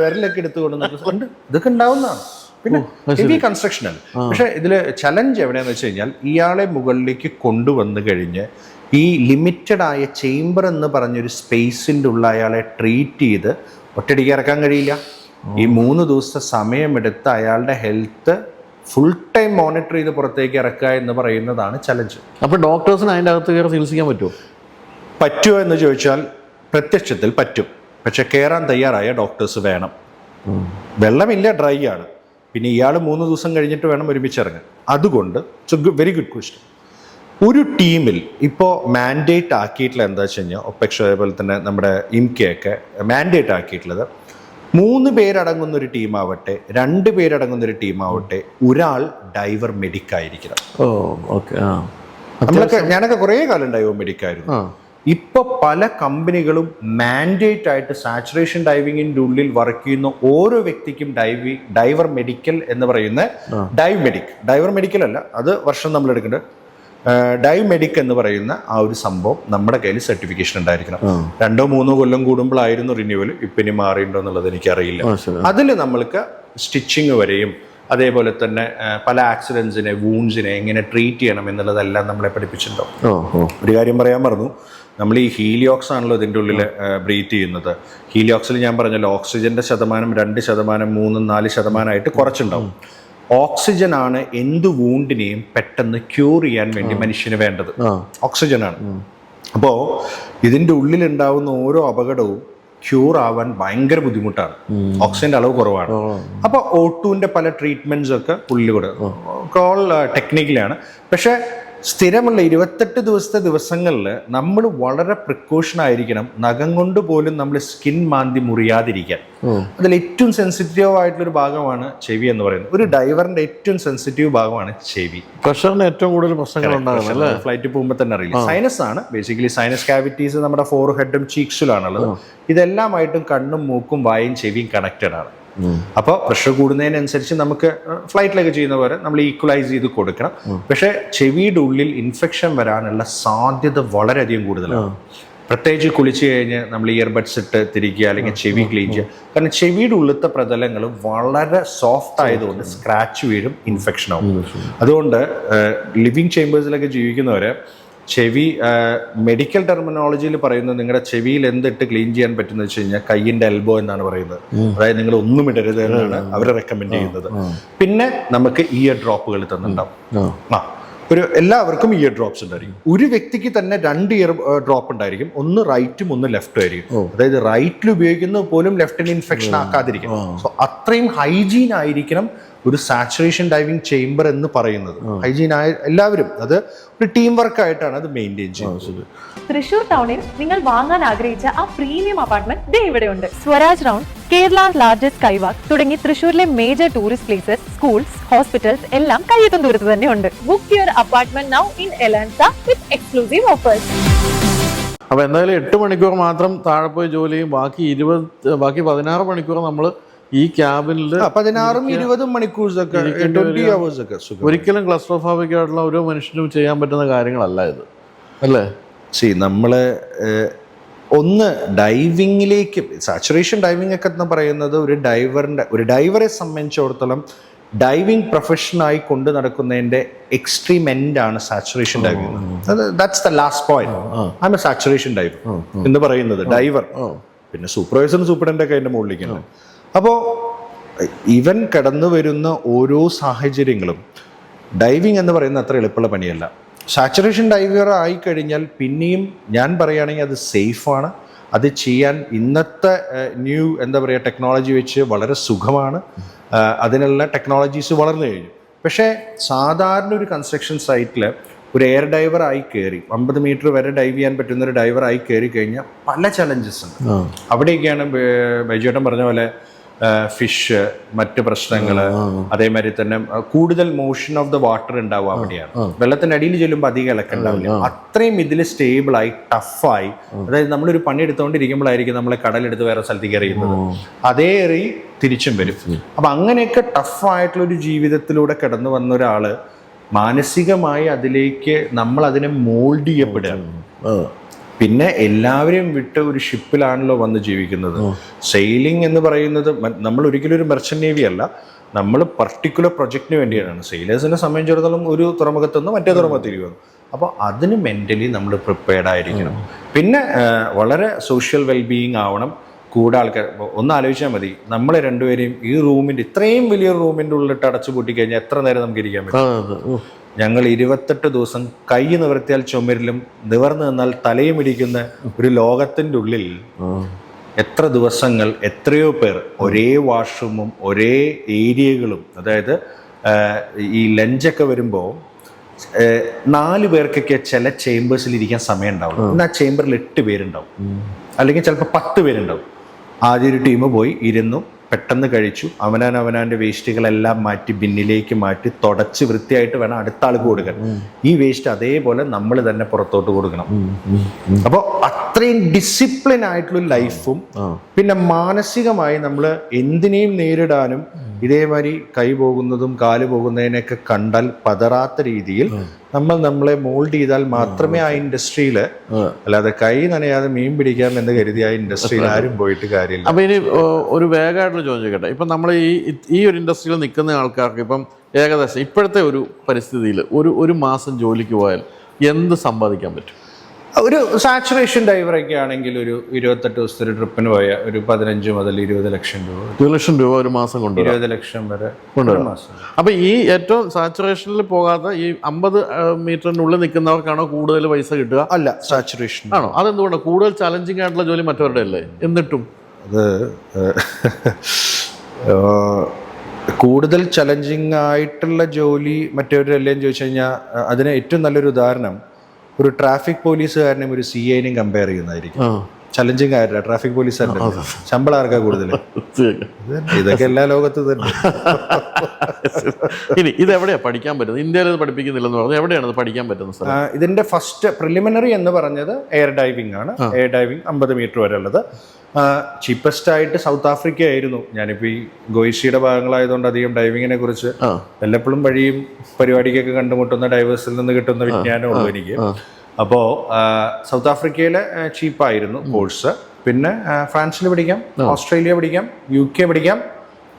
വിരലൊക്കെ എടുത്തു കൊണ്ടുവന്നിട്ട് ഉണ്ട് ഇതൊക്കെ ഉണ്ടാവുന്നതാണ്. പിന്നെ ഹെവി കൺസ്ട്രക്ഷനൽ പക്ഷേ ഇതിൽ ചലഞ്ച് എവിടെയാന്ന് വെച്ച് കഴിഞ്ഞാൽ ഇയാളെ മുകളിലേക്ക് കൊണ്ടുവന്നു കഴിഞ്ഞ് ഈ ലിമിറ്റഡ് ആയ ചേംബർ എന്ന് പറഞ്ഞൊരു സ്പേസിന്റെ ഉള്ള അയാളെ ട്രീറ്റ് ചെയ്ത് ഒറ്റടിക്ക് ഇറക്കാൻ കഴിയില്ല. ഈ മൂന്ന് ദിവസത്തെ സമയമെടുത്ത് അയാളുടെ ഹെൽത്ത് ഫുൾ ടൈം മോണിറ്റർ ചെയ്ത് പുറത്തേക്ക് ഇറക്കുക എന്ന് പറയുന്നതാണ് ചലഞ്ച് അപ്പോൾ ഡോക്ടേഴ്സിന് അതിന്റെ അകത്ത് കയറി ചികിത്സിക്കാൻ പറ്റുമോ? പറ്റുമോ എന്ന് ചോദിച്ചാൽ പ്രത്യക്ഷത്തിൽ പറ്റും. പക്ഷെ കയറാൻ തയ്യാറായ ഡോക്ടേഴ്സ് വേണം. വെള്ളമില്ല ഡ്രൈ ആണ്. പിന്നെ ഇയാൾ മൂന്ന് ദിവസം കഴിഞ്ഞിട്ട് വേണം ഒരുമിച്ച് ഇറങ്ങാൻ അതുകൊണ്ട് വെരി ഗുഡ് ക്വസ്റ്റ്യൻ ഒരു ടീമിൽ ഇപ്പോൾ മാൻഡേറ്റ് ആക്കിയിട്ടുള്ള എന്താ വെച്ച് കഴിഞ്ഞാൽ ഒപ്പക്ഷ അതേപോലെ തന്നെ നമ്മുടെ ഇംകെയൊക്കെ മാൻഡേറ്റ് ആക്കിയിട്ടുള്ളത് മൂന്ന് പേരടങ്ങുന്ന ഒരു ടീമാവട്ടെ രണ്ട് പേരടങ്ങുന്ന ഒരു ടീമാവട്ടെ ഒരാൾ ഡൈവർ മെഡിക്കായിരിക്കണം. ഓ ഓക്കെ നമ്മളൊക്കെ ഞാനൊക്കെ കുറേ കാലം ഡൈവർ മെഡിക് ആയിരുന്നു ആ ഇപ്പൊ പല കമ്പനികളും മാൻഡേറ്റ് ആയിട്ട് സാച്ചുറേഷൻ ഡൈവിങ്ങിന്റെ ഉള്ളിൽ വർക്ക് ചെയ്യുന്ന ഓരോ വ്യക്തിക്കും ഡൈവി ഡൈവർ മെഡിക്കൽ എന്ന് പറയുന്ന ഡൈവ് മെഡിക് ഡൈവർ മെഡിക്കൽ അല്ല അത് വർഷം നമ്മൾ എടുക്കേണ്ടത് ഡൈവ് മെഡിക് എന്ന് പറയുന്ന ആ ഒരു സംഭവം നമ്മുടെ കയ്യിൽ സർട്ടിഫിക്കേഷൻ ഉണ്ടായിരിക്കണം. രണ്ടോ മൂന്നോ കൊല്ലം കൂടുമ്പോഴായിരുന്നു റിന്യൂവൽ ഇപ്പം ഇനി മാറിയിട്ടുണ്ടോ എന്നുള്ളത് എനിക്കറിയില്ല. അതിൽ നമ്മൾക്ക് സ്റ്റിച്ചിങ് വരെയും അതേപോലെ തന്നെ പല ആക്സിഡൻസിനെ വൂൺസിനെ എങ്ങനെ ട്രീറ്റ് ചെയ്യണം എന്നുള്ളതെല്ലാം നമ്മളെ പഠിപ്പിച്ചിട്ടുണ്ടാവും ഓ ഒരു കാര്യം പറയാൻ പറഞ്ഞു നമ്മൾ ഈ ഹീലിയോക്സ് ആണല്ലോ ഇതിന്റെ ഉള്ളിൽ ബ്രീത്ത് ചെയ്യുന്നത്. ഹീലിയോക്സിൽ ഞാൻ പറഞ്ഞല്ലോ ഓക്സിജന്റെ ശതമാനം രണ്ട് ശതമാനം മൂന്നും നാല് ശതമാനമായിട്ട് കുറച്ചുണ്ടാവും. ഓക്സിജൻ ആണ് എന്ത് വൂണ്ടിനെയും പെട്ടെന്ന് ക്യൂർ ചെയ്യാൻ വേണ്ടി മനുഷ്യന് വേണ്ടത്. ഓക്സിജനാണ്. ഓക്സിജൻ ആണ് അപ്പോൾ ഇതിന്റെ ഉള്ളിലുണ്ടാവുന്ന ഓരോ അപകടവും ക്യൂർ ആവാൻ ഭയങ്കര ബുദ്ധിമുട്ടാണ്. ഓക്സിജന്റെ അളവ് കുറവാണ്. അപ്പോൾ ഓട്ടുവിന്റെ പല ട്രീറ്റ്മെന്റ്സ് ഒക്കെ ഉള്ളിൽ കൂടെ കോൾ ടെക്നിക്കലാണ് പക്ഷേ സ്ഥിരമുള്ള ഇരുപത്തെട്ട് ദിവസത്തെ ദിവസങ്ങളിൽ നമ്മൾ വളരെ പ്രിക്കോഷൻ ആയിരിക്കണം. നഖം കൊണ്ട് പോലും നമ്മൾ സ്കിൻ മാന്തി മുറിയാതിരിക്കാൻ. അതിൽ ഏറ്റവും സെൻസിറ്റീവ് ആയിട്ടുള്ള ഒരു ഭാഗമാണ് ചെവി എന്ന് പറയുന്നത്. ഒരു ഡൈവറിന്റെ ഏറ്റവും സെൻസിറ്റീവ് ഭാഗമാണ് ചെവി. പ്രഷറിന് ഏറ്റവും കൂടുതൽ പ്രശ്നങ്ങൾ ഉണ്ടാകുന്നത് ഫ്ലൈറ്റ് പോകുമ്പോൾ തന്നെ അറിയില്ല. സൈനസ് ആണ്. ബേസിക്കലി സൈനസ് കാവിറ്റീസ് നമ്മുടെ ഫോർ ഹെഡും ചീക്സിലാണുള്ളത് ഇതെല്ലാമായിട്ടും കണ്ണും മൂക്കും വായും ചെവിയും കണക്റ്റഡ് ആണ്. അപ്പോൾ പ്രഷർ കൂടുന്നതിനനുസരിച്ച് നമുക്ക് ഫ്ലൈറ്റിലൊക്കെ ചെയ്യുന്ന പോലെ നമ്മൾ ഈക്വലൈസ് ചെയ്ത് കൊടുക്കണം. പക്ഷേ ചെവിയുടെ ഉള്ളിൽ ഇൻഫെക്ഷൻ വരാനുള്ള സാധ്യത വളരെയധികം കൂടുതലാണ്. പ്രത്യേകിച്ച് കുളിച്ച് കഴിഞ്ഞ് നമ്മൾ ഇയർബഡ്സ് ഇട്ട് തിരിക്കുക അല്ലെങ്കിൽ ചെവി ക്ലീൻ ചെയ്യുക. കാരണം ചെവിയുടെ ഉള്ളിലത്തെ പ്രതലങ്ങൾ വളരെ സോഫ്റ്റ് ആയതുകൊണ്ട് സ്ക്രാച്ച് വീഴും ഇൻഫെക്ഷൻ ആവും. അതുകൊണ്ട് ലിവിങ് ചേമ്പേഴ്സിലൊക്കെ ജീവിക്കുന്നവരെ ചെവി മെഡിക്കൽ ടെർമിനോളജിയിൽ പറയുന്നത് നിങ്ങളുടെ ചെവിയിൽ എന്തിട്ട് ക്ലീൻ ചെയ്യാൻ പറ്റുന്ന വെച്ച് കഴിഞ്ഞാൽ കൈയിന്റെ എൽബോ എന്നാണ് പറയുന്നത്. അതായത് നിങ്ങൾ ഒന്നും ഇടരുത് എന്നാണ് അവർ റെക്കമെൻഡ് ചെയ്യുന്നത്. പിന്നെ നമുക്ക് ഇയർ ഡ്രോപ്പുകൾ തന്നിട്ടുണ്ടാവും ആ ഒരു എല്ലാവർക്കും ഇയർ ഡ്രോപ്സ് ഉണ്ടായിരിക്കും. ഒരു വ്യക്തിക്ക് തന്നെ രണ്ട് ഇയർ ഡ്രോപ്പ് ഉണ്ടായിരിക്കും. ഒന്ന് റൈറ്റും ഒന്ന് ലെഫ്റ്റും ആയിരിക്കും. അതായത് റൈറ്റിൽ ഉപയോഗിക്കുന്നത് പോലും ലെഫ്റ്റിന് ഇൻഫെക്ഷൻ ആക്കാതിരിക്കും. സോ അത്രയും ഹൈജീൻ ആയിരിക്കണം ഒരു സാച്ചുറേഷൻ ഡൈവിംഗ് ചേംബർ എന്ന് പറയുന്നത്. ഹൈജീൻ ആയ എല്ലാവരും അത് ഒരു ടീം വർക്ക് ആയിട്ടാണ് അത് മെയിന്റെയിൻ ചെയ്യുന്നത്. തൃശൂർ ടൗണിൽ നിങ്ങൾ വാങ്ങാൻ ആഗ്രഹിച്ച ആ പ്രീമിയം അപ്പാർട്ട്മെന്റ് ദേ ഇവിടെയുണ്ട്. Swaraj round Kerala largest skywalk തുടങ്ങി തൃശൂരിലെ major tourist places schools hospitals എല്ലാം കയ്യെത്തും ദൂരത്ത് തന്നെ ഉണ്ട്. Book your apartment now in Elanza with exclusive offers അപ്പൊ എന്തായാലും എട്ട് മണിക്കൂർ മാത്രം താഴെ പോയി ജോലി ചെയ്യും. ബാക്കി ഇരുപത് ബാക്കി പതിനാറ് മണിക്കൂർ നമ്മൾ ഈ ക്യാബിനിൽ പതിനാറും ഇരുപതും ട്വന്റി അവേഴ്സ് ഒക്കെ ഒരിക്കലും ക്ലസ്ട്രോഫാബിക് ആയിട്ടുള്ള ഓരോ മനുഷ്യനും ചെയ്യാൻ പറ്റുന്ന കാര്യങ്ങളല്ല ഇത്. അല്ലേ? സി നമ്മൾ ഒന്ന് ഡൈവിങ്ങിലേക്ക് സാച്ചുറേഷൻ ഡൈവിംഗ് ഒക്കെ എന്ന് പറയുന്നത് ഒരു ഡൈവറിന്റെ ഒരു ഡൈവറെ സംബന്ധിച്ചിടത്തോളം ഡൈവിംഗ് പ്രൊഫഷനായി കൊണ്ടു നടക്കുന്നതിന്റെ എക്സ്ട്രീം എൻഡ് ആണ് saturation diving. That's the last point I a saturation diver എന്ന് പറയുന്നത് ഡൈവർ. പിന്നെ സൂപ്പർവൈസറും സൂപ്രണ്ടൊക്കെ അതിന്റെ മുകളിലേക്കുണ്ട് അപ്പോൾ ഇവൻ കടന്നു വരുന്ന ഓരോ സാഹചര്യങ്ങളും ഡൈവിങ് എന്ന് പറയുന്നത് അത്ര എളുപ്പമുള്ള പണിയല്ല. സാച്ചുറേഷൻ ഡൈവർ ആയി കഴിഞ്ഞാൽ പിന്നെയും ഞാൻ പറയുകയാണെങ്കിൽ അത് സേഫാണ്. അത് ചെയ്യാൻ ഇന്നത്തെ ന്യൂ എന്താ പറയുക ടെക്നോളജി വെച്ച് വളരെ സുഖമാണ്. അതിനുള്ള ടെക്നോളജീസ് വളർന്നു കഴിഞ്ഞു. പക്ഷേ സാധാരണ ഒരു കൺസ്ട്രക്ഷൻ സൈറ്റിൽ ഒരു എയർ ഡൈവർ ആയി കയറി അമ്പത് മീറ്റർ വരെ ഡൈവ് ചെയ്യാൻ പറ്റുന്ന ഒരു ഡൈവർ ആയി കയറി കഴിഞ്ഞാൽ പല ചലഞ്ചസ് ഉണ്ട് അവിടെയൊക്കെയാണ് ബൈജുവേട്ടൻ പറഞ്ഞ പോലെ ഫിഷ് മറ്റ് പ്രശ്നങ്ങൾ അതേമാതിരി തന്നെ കൂടുതൽ മോഷൻ ഓഫ് ദ വാട്ടർ ഉണ്ടാവും അവിടെയാണ്. വെള്ളത്തിനടിയിൽ ചെല്ലുമ്പോൾ അധികം ഇളക്കം ഉണ്ടാവില്ല. അത്രയും ഇതിൽ സ്റ്റേബിൾ ആയി ടഫായി അതായത് നമ്മളൊരു പണി എടുത്തുകൊണ്ടിരിക്കുമ്പോഴായിരിക്കും നമ്മളെ കടലെടുത്ത് വേറെ സ്ഥലത്തേക്ക് എറിയുന്നത്. അതേ എറി തിരിച്ചും വരും. അപ്പൊ അങ്ങനെയൊക്കെ ടഫായിട്ടുള്ള ഒരു ജീവിതത്തിലൂടെ കടന്നു വന്ന ഒരാൾ മാനസികമായി അതിലേക്ക് നമ്മൾ അതിനെ മോൾഡ് ചെയ്യപ്പെടുക പിന്നെ എല്ലാവരെയും വിട്ട് ഒരു ഷിപ്പിലാണല്ലോ വന്ന് ജീവിക്കുന്നത്. സെയിലിംഗ് എന്ന് പറയുന്നത് നമ്മൾ ഒരിക്കലും ഒരു മെർച്ചന്റ് നേവി അല്ല. നമ്മൾ പർട്ടിക്കുലർ പ്രൊജക്റ്റിന് വേണ്ടിയാണ്. സെയിലേഴ്സിനെ സംബന്ധിച്ചിടത്തോളം ഒരു തുറമുഖത്ത് നിന്ന് മറ്റേ തുറമുഖത്തേക്ക് വന്നു അപ്പോൾ അതിന് മെന്റലി നമ്മൾ പ്രിപ്പയർഡ് ആയിരിക്കണം. പിന്നെ വളരെ സോഷ്യൽ വെൽബീയിങ് ആവണം. കൂടെ ആൾക്കാർ ഒന്ന് ആലോചിച്ചാൽ മതി. നമ്മളെ രണ്ടുപേരെയും ഈ റൂമിന്റെ ഇത്രയും വലിയ റൂമിന്റെ ഉള്ളിട്ട് അടച്ചു പൂട്ടി കഴിഞ്ഞാൽ എത്ര നേരം നമുക്ക് ഇരിക്കാൻ പറ്റും? ഞങ്ങൾ ഇരുപത്തെട്ട് ദിവസം കൈ നിവർത്തിയാൽ ചുമരിലും നിവർന്നു നിന്നാൽ തലയും ഇടിക്കുന്ന ഒരു ലോകത്തിന്റെ ഉള്ളിൽ എത്ര ദിവസങ്ങൾ എത്രയോ പേർ ഒരേ വാഷ്റൂമും ഒരേ ഏരിയകളും അതായത് ആ, ഈ ലഞ്ചൊക്കെ വരുമ്പോൾ നാല് പേർക്കൊക്കെ ചില ചേമ്പേഴ്സിൽ ഇരിക്കാൻ സമയം ഉണ്ടാവും എന്നാൽ ചേമ്പറിൽ എട്ട് പേരുണ്ടാവും. അല്ലെങ്കിൽ ചിലപ്പോൾ പത്ത് പേരുണ്ടാവും. ആദ്യ ഒരു ടീം പോയി ഇരുന്നു. പെട്ടെന്ന് കഴിച്ചു. അവനാൻ അവനാന്റെ വേസ്റ്റുകളെല്ലാം മാറ്റി ബിന്നിലേക്ക് മാറ്റി തുടച്ച് വൃത്തിയായിട്ട് വേണം അടുത്ത ആൾക്ക് കൊടുക്കാൻ. ഈ വേസ്റ്റ് അതേപോലെ നമ്മൾ തന്നെ പുറത്തോട്ട് കൊടുക്കണം. അപ്പോൾ അത്രയും ഡിസിപ്ലിൻ ആയിട്ടുള്ള ലൈഫും പിന്നെ മാനസികമായി നമ്മൾ എന്തിനേയും നേരിടാനും ഇതേമാതിരി കൈ പോകുന്നതും കാൽ പോകുന്നതിനൊക്കെ കണ്ടാൽ പതറാത്ത രീതിയിൽ നമ്മൾ നമ്മളെ മോൾഡ് ചെയ്താൽ മാത്രമേ ആ ഇൻഡസ്ട്രിയിൽ അല്ലാതെ കൈ നനയാതെ മീൻ പിടിക്കാം എന്ന് കരുതി ആ ഇൻഡസ്ട്രിയിൽ ആരും പോയിട്ട് കാര്യമില്ല. അപ്പൊ ഇനി ഒരു വേഗമായിട്ടുള്ള ചോദ്യം ചോദിക്കട്ടെ. ഇപ്പം നമ്മൾ ഈ ഈ ഒരു ഇൻഡസ്ട്രിയിൽ നിൽക്കുന്ന ആൾക്കാർക്ക് ഇപ്പം ഏകദേശം ഇപ്പോഴത്തെ ഒരു പരിസ്ഥിതിയിൽ ഒരു ഒരു മാസം ജോലിക്ക് പോയാൽ എന്ത് സമ്പാദിക്കാൻ പറ്റും? ഒരു സാച്ചുറേഷൻ ഡൈവറൊക്കെ ആണെങ്കിൽ ഒരു ഇരുപത്തെട്ട് ദിവസത്തെ ഒരു ട്രിപ്പിന് പോയ ഒരു പതിനഞ്ച് മുതൽ ഇരുപത് ലക്ഷം രൂപ. ഇരുപത് ലക്ഷം രൂപ ഒരു മാസം കൊണ്ട് ഇരുപത് ലക്ഷം വരെ മാസം. അപ്പൊ ഈ ഏറ്റവും സാച്ചുറേഷനിൽ പോകാത്ത ഈ അമ്പത് മീറ്ററിനുള്ളിൽ നിൽക്കുന്നവർക്കാണോ കൂടുതൽ പൈസ കിട്ടുക? അല്ല സാച്ചുറേഷൻ. ആണോ? അതെന്തുകൊണ്ട്? കൂടുതൽ ചലഞ്ചിങ് ആയിട്ടുള്ള ജോലി മറ്റവരുടെ അല്ലേ? എന്നിട്ടും? അത് കൂടുതൽ ചലഞ്ചിങ് ആയിട്ടുള്ള ജോലി മറ്റവരുടെ അല്ലേന്ന് ചോദിച്ചു കഴിഞ്ഞാൽ അതിന് ഏറ്റവും നല്ലൊരു ഉദാഹരണം ഒരു ട്രാഫിക് പോലീസുകാരനെയും ഒരു സി ഐനെയും കമ്പയർ ചെയ്യുന്നതായിരിക്കും. ചലഞ്ചിങ് ആയിട്ടില്ല ട്രാഫിക് പോലീസ് ശമ്പളം ആർക്കാ കൂടുതൽ ഇതൊക്കെ എല്ലാ ലോകത്തും തന്നെ. ഇനി ഇത് എവിടെയാ പഠിക്കാൻ പറ്റുന്നത്? ഇന്ത്യയിൽ ഇത് പഠിപ്പിക്കുന്നില്ലെന്ന് പറഞ്ഞു എവിടെയാണ് ഇത് പഠിക്കാൻ പറ്റുന്നത് ഇതിന്റെ ഫസ്റ്റ് പ്രിലിമിനറി എന്ന് പറഞ്ഞത് എയർ ഡൈവിംഗ് ആണ്. എയർ ഡൈവിംഗ് അമ്പത് മീറ്റർ വരെ ഉള്ളത്. ചീപ്പസ്റ്റ് ആയിട്ട് സൗത്ത് ആഫ്രിക്ക ആയിരുന്നു ഞാനിപ്പോൾ ഈ ഗോയിഷിയുടെ ഭാഗങ്ങളായതുകൊണ്ട് അധികം ഡൈവിങ്ങിനെ കുറിച്ച് എല്ലപ്പോഴും വല്ലപ്പോഴും വഴിയും പരിപാടിക്കൊക്കെ കണ്ടുമുട്ടുന്ന ഡൈവേഴ്സിൽ നിന്ന് കിട്ടുന്ന വിജ്ഞാനമുള്ളൂ എനിക്ക്. അപ്പോൾ സൗത്ത് ആഫ്രിക്കയിലെ ചീപ്പായിരുന്നു കോഴ്സ് പിന്നെ ഫ്രാൻസിൽ പഠിക്കാം ഓസ്ട്രേലിയ പഠിക്കാം യു കെ പഠിക്കാം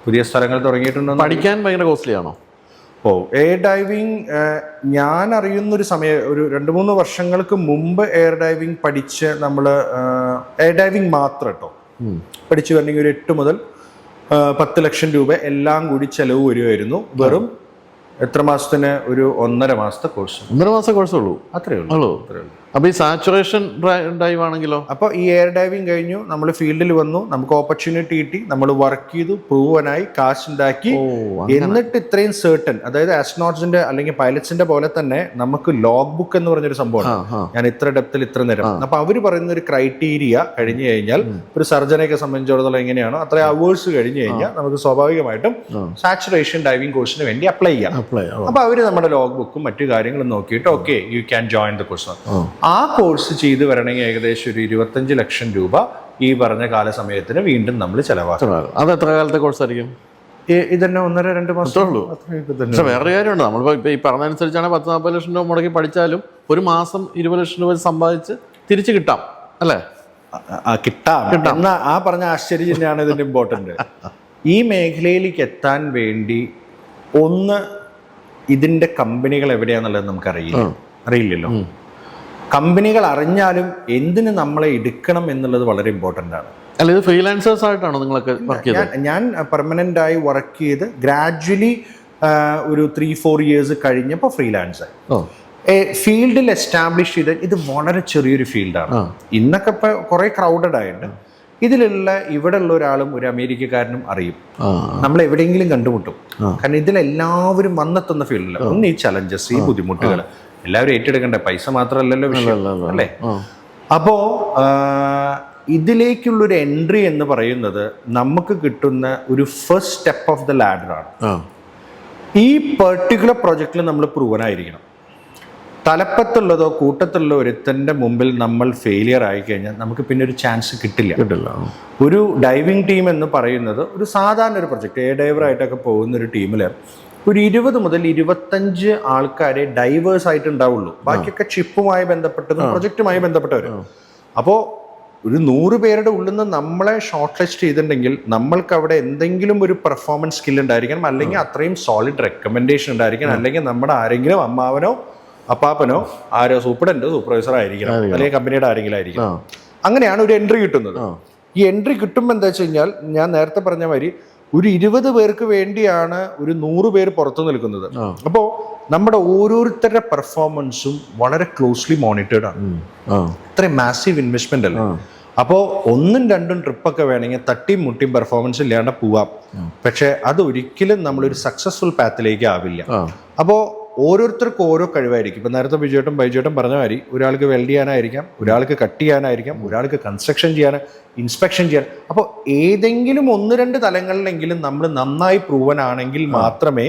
പുതിയ സ്ഥലങ്ങൾ തുടങ്ങിയിട്ടുണ്ടോ പഠിക്കാൻ ഭയങ്കര കോസ്റ്റ്ലി ആണോ? ഓ എയർ ഡൈവിങ് ഞാൻ അറിയുന്ന ഒരു സമയം ഒരു രണ്ട് മൂന്ന് വർഷങ്ങൾക്ക് മുമ്പ് എയർ ഡൈവിങ് പഠിച്ച് നമ്മൾ എയർ ഡൈവിങ് മാത്രം കേട്ടോ പഠിച്ചു വരണമെങ്കിൽ ഒരു എട്ട് മുതൽ പത്ത് ലക്ഷം രൂപ എല്ലാം കൂടി ചെലവ് വരുമായിരുന്നു വെറും എത്ര മാസത്തിന് ഒരു ഒന്നര മാസത്തെ കോഴ്സ് ഒന്നര മാസം കോഴ്സേ ഉള്ളൂ. അത്രേ ഉള്ളൂ. ഉള്ളൂ. അത്രേ ഉള്ളൂ. അപ്പൊ ഈ സാച്ചുറേഷൻ ഡൈവ് ആണെങ്കിലോ? അപ്പോൾ ഈ എയർ ഡൈവിംഗ് കഴിഞ്ഞു. നമ്മൾ ഫീൽഡിൽ വന്നു. നമുക്ക് ഓപ്പർച്യൂണിറ്റി കിട്ടി. നമ്മൾ വർക്ക് ചെയ്തു. പ്രൂവനായി കാശ് ഉണ്ടാക്കി. എന്നിട്ട് ഇത്രയും സെർട്ടൺ അതായത് ആസ്ട്രോണോട്ട്സിന്റെ അല്ലെങ്കിൽ പൈലറ്റ്സിന്റെ പോലെ തന്നെ നമുക്ക് ലോഗ് ബുക്ക് എന്ന് പറഞ്ഞൊരു സംഭവം സംഭവമാണ് ഞാൻ ഇത്ര ഡെപ്തിൽ ഇത്ര നേരം. അപ്പൊ അവർ പറയുന്ന ഒരു ക്രൈറ്റീരിയ കഴിഞ്ഞു കഴിഞ്ഞാൽ ഒരു സർജനെയൊക്കെ സംബന്ധിച്ചിടത്തോളം എങ്ങനെയാണോ അത്ര അവേഴ്സ് കഴിഞ്ഞു കഴിഞ്ഞാൽ നമുക്ക് സ്വാഭാവികമായിട്ടും സാച്ചുറേഷൻ ഡൈവിംഗ് കോഴ്സിന് വേണ്ടി അപ്ലൈ ചെയ്യാം. അപ്ലൈ അപ്പൊ അവർ നമ്മുടെ ലോഗ് ബുക്കും മറ്റു കാര്യങ്ങളും നോക്കിയിട്ട് okay you can join the course ആ. കോഴ്സ് ചെയ്ത് വരണമെങ്കിൽ ഏകദേശം ഒരു ഇരുപത്തഞ്ച് ലക്ഷം രൂപ ഈ പറഞ്ഞ കാലസമയത്തിന് വീണ്ടും നമ്മൾ ചെലവാക്കും. അത് എത്ര കാലത്തെ കോഴ്സ് ആയിരിക്കും? ഇതന്നെ ഒന്നര രണ്ട് മാസം. അത്രേ ഉള്ളൂ. അത്രയൊക്കെ തന്നെ പക്ഷെ വേറെ കാര്യമുണ്ട്. നമ്മളിപ്പോൾ ഇപ്പോൾ ഈ പറഞ്ഞ അനുസരിച്ചാണ് പത്ത് നാൽപ്പത് ലക്ഷം രൂപ മുടക്കി പഠിച്ചാലും ഒരു മാസം ഇരുപത് ലക്ഷം രൂപ സമ്പാദിച്ച് തിരിച്ച് കിട്ടാം അല്ലേ? കിട്ടാം. എന്നാ ആ പറഞ്ഞ ആശ്ചര്യം തന്നെയാണ് ഇതിന്റെ ഇമ്പോർട്ടന്റ് ഈ മേഖലയിലേക്ക് എത്താൻ വേണ്ടി ഒന്ന് ഇതിന്റെ കമ്പനികൾ എവിടെയാന്നുള്ളത് നമുക്കറിയില്ല. അറിയില്ലല്ലോ. കമ്പനികൾ അറിഞ്ഞാലും എന്തിന് നമ്മളെ എടുക്കണം എന്നുള്ളത് വളരെ ഇമ്പോർട്ടന്റ് ആണ്. അല്ല ഇത് ഫ്രീലാൻസേഴ്സ് ആയിട്ടാണോ നിങ്ങളൊക്കെ വർക്ക് ചെയ്തത്? ഞാൻ പെർമനന്റ് ആയി വർക്ക് ചെയ്ത് ഗ്രാജ്വലി ഒരു ത്രീ ഫോർ ഇയേഴ്സ് കഴിഞ്ഞപ്പോൾ ഫ്രീലാൻസ് ഫീൽഡിൽ എസ്റ്റാബ്ലിഷ് ചെയ്ത് ഇത് വളരെ ചെറിയൊരു ഫീൽഡാണ് ഇന്നൊക്കെ ഇപ്പൊ കുറെ ക്രൗഡഡ് ആയിട്ടുണ്ട്. ഇതിലുള്ള ഇവിടെ ഉള്ള ഒരാളും ഒരു അമേരിക്കക്കാരനും അറിയും. നമ്മൾ എവിടെയെങ്കിലും കണ്ടുമുട്ടും. കാരണം ഇതിലെല്ലാവരും വന്നെത്തുന്ന ഫീൽഡിൽ ഒന്ന് ഈ ചലഞ്ചസ് ഈ ബുദ്ധിമുട്ടുകൾ എല്ലാവരും ഏറ്റെടുക്കേണ്ട പൈസ മാത്രമല്ലല്ലോ വിഷയം അല്ലേ? അപ്പോ ഇതിലേക്കുള്ള ഇതിലേക്കുള്ളൊരു എൻട്രി എന്ന് പറയുന്നത് നമുക്ക് കിട്ടുന്ന ഒരു first step of the ladder ആണ് ഈ പെർട്ടിക്കുലർ പ്രൊജക്റ്റിൽ നമ്മൾ പ്രൂവൻ ആയിരിക്കണം തലപ്പത്തുള്ളതോ കൂട്ടത്തുള്ള ഒരുത്തന്റെ മുമ്പിൽ നമ്മൾ ഫെയിലിയർ ആയി കഴിഞ്ഞാൽ നമുക്ക് പിന്നെ ഒരു ചാൻസ് കിട്ടില്ല. കിട്ടില്ല. ഒരു ഡൈവിംഗ് ടീം എന്ന് പറയുന്നത് ഒരു സാധാരണ ഒരു പ്രൊജക്ട് എ ഡൈവറായിട്ടൊക്കെ പോകുന്ന ഒരു ടീമിൽ ഒരു ഇരുപത് മുതൽ ഇരുപത്തഞ്ച് ആൾക്കാരെ ഡൈവേഴ്സ് ആയിട്ട് ഉണ്ടാവുള്ളൂ. ബാക്കിയൊക്കെ ചിപ്പുമായി ബന്ധപ്പെട്ടതും പ്രൊജക്റ്റുമായി ബന്ധപ്പെട്ടവരും. അപ്പോൾ ഒരു നൂറ് പേരുടെ ഉള്ളിൽ നിന്ന് നമ്മളെ ഷോർട്ട് ലിസ്റ്റ് ചെയ്തിട്ടുണ്ടെങ്കിൽ നമ്മൾക്ക് അവിടെ എന്തെങ്കിലും ഒരു പെർഫോമൻസ് സ്കിൽ ഉണ്ടായിരിക്കണം. അല്ലെങ്കിൽ അത്രയും സോളിഡ് റെക്കമെൻഡേഷൻ ഉണ്ടായിരിക്കണം. അല്ലെങ്കിൽ നമ്മുടെ ആരെങ്കിലും അമ്മാവനോ അപ്പാപ്പനോ ആരോ സൂപ്രണ്ടോ സൂപ്പർവൈസർ ആയിരിക്കണം. അല്ലെങ്കിൽ കമ്പനിയുടെ ആരെങ്കിലും ആയിരിക്കണം. അങ്ങനെയാണ് ഒരു എൻട്രി കിട്ടുന്നത്. ഈ എൻട്രി കിട്ടുമ്പോൾ എന്താ വെച്ച് കഴിഞ്ഞാൽ ഞാൻ നേരത്തെ പറഞ്ഞ മാതിരി ഒരു ഇരുപത് പേർക്ക് വേണ്ടിയാണ് ഒരു നൂറ് പേര് പുറത്തു നിൽക്കുന്നത്. അപ്പോൾ നമ്മുടെ ഓരോരുത്തരുടെ പെർഫോമൻസും വളരെ ക്ലോസ്ലി മോണിറ്റേർഡ് ആണ്. ഇത്രയും മാസീവ് ഇൻവെസ്റ്റ്മെന്റ് അല്ലേ? അപ്പോൾ ഒന്നും രണ്ടും ട്രിപ്പൊക്കെ വേണമെങ്കിൽ തട്ടിയും മുട്ടിയും പെർഫോമൻസ് ഇല്ലാണ്ട് പോവാം. പക്ഷെ അത് ഒരിക്കലും നമ്മളൊരു സക്സസ്ഫുൾ പാത്തിലേക്ക് ആവില്ല. അപ്പോ അപ്പോൾ ഓരോരുത്തർക്കും ഓരോ കഴിവായിരിക്കും. ഇപ്പം നേരത്തെ ബിജുവേട്ടൻ ബൈജുവേട്ടൻ പറഞ്ഞ മാതിരി ഒരാൾക്ക് വെൽഡ് ചെയ്യാനായിരിക്കാം ഒരാൾക്ക് കട്ട് ചെയ്യാനായിരിക്കാം ഒരാൾക്ക് കൺസ്ട്രക്ഷൻ ചെയ്യാൻ ഇൻസ്പെക്ഷൻ ചെയ്യാൻ. അപ്പോൾ ഏതെങ്കിലും ഒന്ന് രണ്ട് തലങ്ങളിലെങ്കിലും നമ്മൾ നന്നായി പ്രൂവൻ ആണെങ്കിൽ മാത്രമേ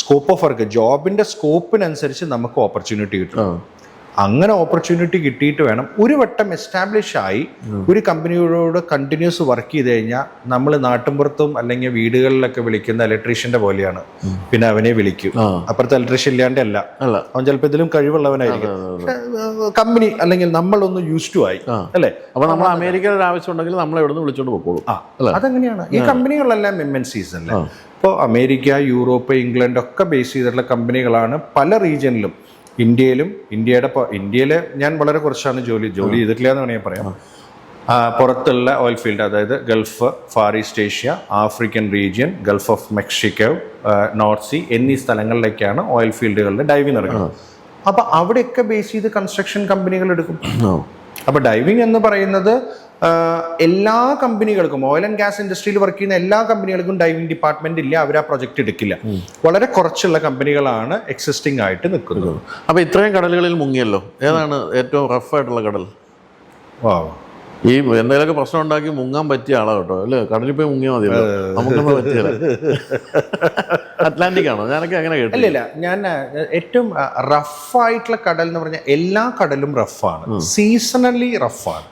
സ്കോപ്പ് ഓഫ് വർക്ക് ജോബിന്റെ സ്കോപ്പിനനുസരിച്ച് നമുക്ക് ഓപ്പർച്യൂണിറ്റി കിട്ടും അങ്ങനെ ഓപ്പർച്യൂണിറ്റി കിട്ടിയിട്ട് വേണം. ഒരു വട്ടം എസ്റ്റാബ്ലിഷ് ആയി ഒരു കമ്പനിയോട് കണ്ടിന്യൂസ് വർക്ക് ചെയ്ത് കഴിഞ്ഞാൽ നമ്മൾ നാട്ടിൻപുറത്തും അല്ലെങ്കിൽ വീടുകളിലൊക്കെ വിളിക്കുന്ന ഇലക്ട്രീഷ്യന്റെ പോലെയാണ്. പിന്നെ അവനെ വിളിക്കും. അപ്പുറത്തെ ഇലക്ട്രീഷ്യൻ ഇല്ലാണ്ട് അല്ല. അവൻ ചിലപ്പോൾ ഇതിലും കഴിവുള്ളവനായിരിക്കും. കമ്പനി അല്ലെങ്കിൽ നമ്മളൊന്ന് യൂസ് ടു ആയി. അല്ലേ? അപ്പൊ നമ്മൾ അമേരിക്കയിൽ ഒരു ആവശ്യം ഉണ്ടെങ്കിൽ നമ്മളെ നിന്ന് വിളിച്ചോണ്ട് അതങ്ങനെയാണ് അതെങ്ങനെയാണ്. ഈ കമ്പനികളെല്ലാം എം എൻ സീസ് അല്ലേ? ഇപ്പോൾ അമേരിക്ക യൂറോപ്പ് ഇംഗ്ലണ്ട് ഒക്കെ ബേസ് ചെയ്തിട്ടുള്ള കമ്പനികളാണ് പല റീജിയനിലും ഇന്ത്യയിലും ഇന്ത്യയുടെ ഇന്ത്യയിലെ ഇന്ത്യയിൽ ഞാൻ വളരെ കുറച്ചാണ് ജോലി ജോലി ചെയ്തിട്ടില്ല എന്ന് വേണമെങ്കിൽ പറയാം. പുറത്തുള്ള ഓയിൽ ഫീൽഡ് അതായത് Gulf Far East Asia African region Gulf of Mexico North Sea എന്നീ സ്ഥലങ്ങളിലേക്കാണ് ഓയിൽ ഫീൽഡുകളിൽ ഡൈവിങ് നടക്കുന്നത് അപ്പൊ അവിടെയൊക്കെ ബേസ് ചെയ്ത് കൺസ്ട്രക്ഷൻ കമ്പനികൾ എടുക്കും. അപ്പോൾ അപ്പൊ ഡൈവിംഗ് എന്ന് പറയുന്നത് എല്ലാ കമ്പനികൾക്കും ഓയിൽ ആൻഡ് ഗ്യാസ് ഇൻഡസ്ട്രിയിൽ വർക്ക് ചെയ്യുന്ന എല്ലാ കമ്പനികൾക്കും ഡൈവിംഗ് ഡിപ്പാർട്ട്മെന്റ് ഇല്ല അവർ ആ പ്രൊജക്ട് എടുക്കില്ല. വളരെ കുറച്ചുള്ള കമ്പനികളാണ് എക്സിസ്റ്റിംഗ് ആയിട്ട് നിൽക്കുന്നത്. അപ്പൊ ഇത്രയും കടലുകളിൽ മുങ്ങിയല്ലോ? ഏതാണ് ഏറ്റവും റഫ് ആയിട്ടുള്ള കടൽ? ഈ എന്തെങ്കിലുമൊക്കെ പ്രശ്നം ഉണ്ടാക്കി മുങ്ങാൻ പറ്റിയ ആളാ കേട്ടോ. അല്ലേ? കടലിൽ പോയി മുങ്ങിയാൽ മതി നമുക്കൊന്നും പറ്റിയില്ല അറ്റ്ലാന്റിക് ആണോ? ഞാനൊക്കെ അങ്ങനെ കേട്ടു ഇല്ല ഞാൻ ഏറ്റവും റഫായിട്ടുള്ള കടൽ എന്ന് പറഞ്ഞാൽ എല്ലാ കടലും റഫാണ് സീസണലി റഫാണ്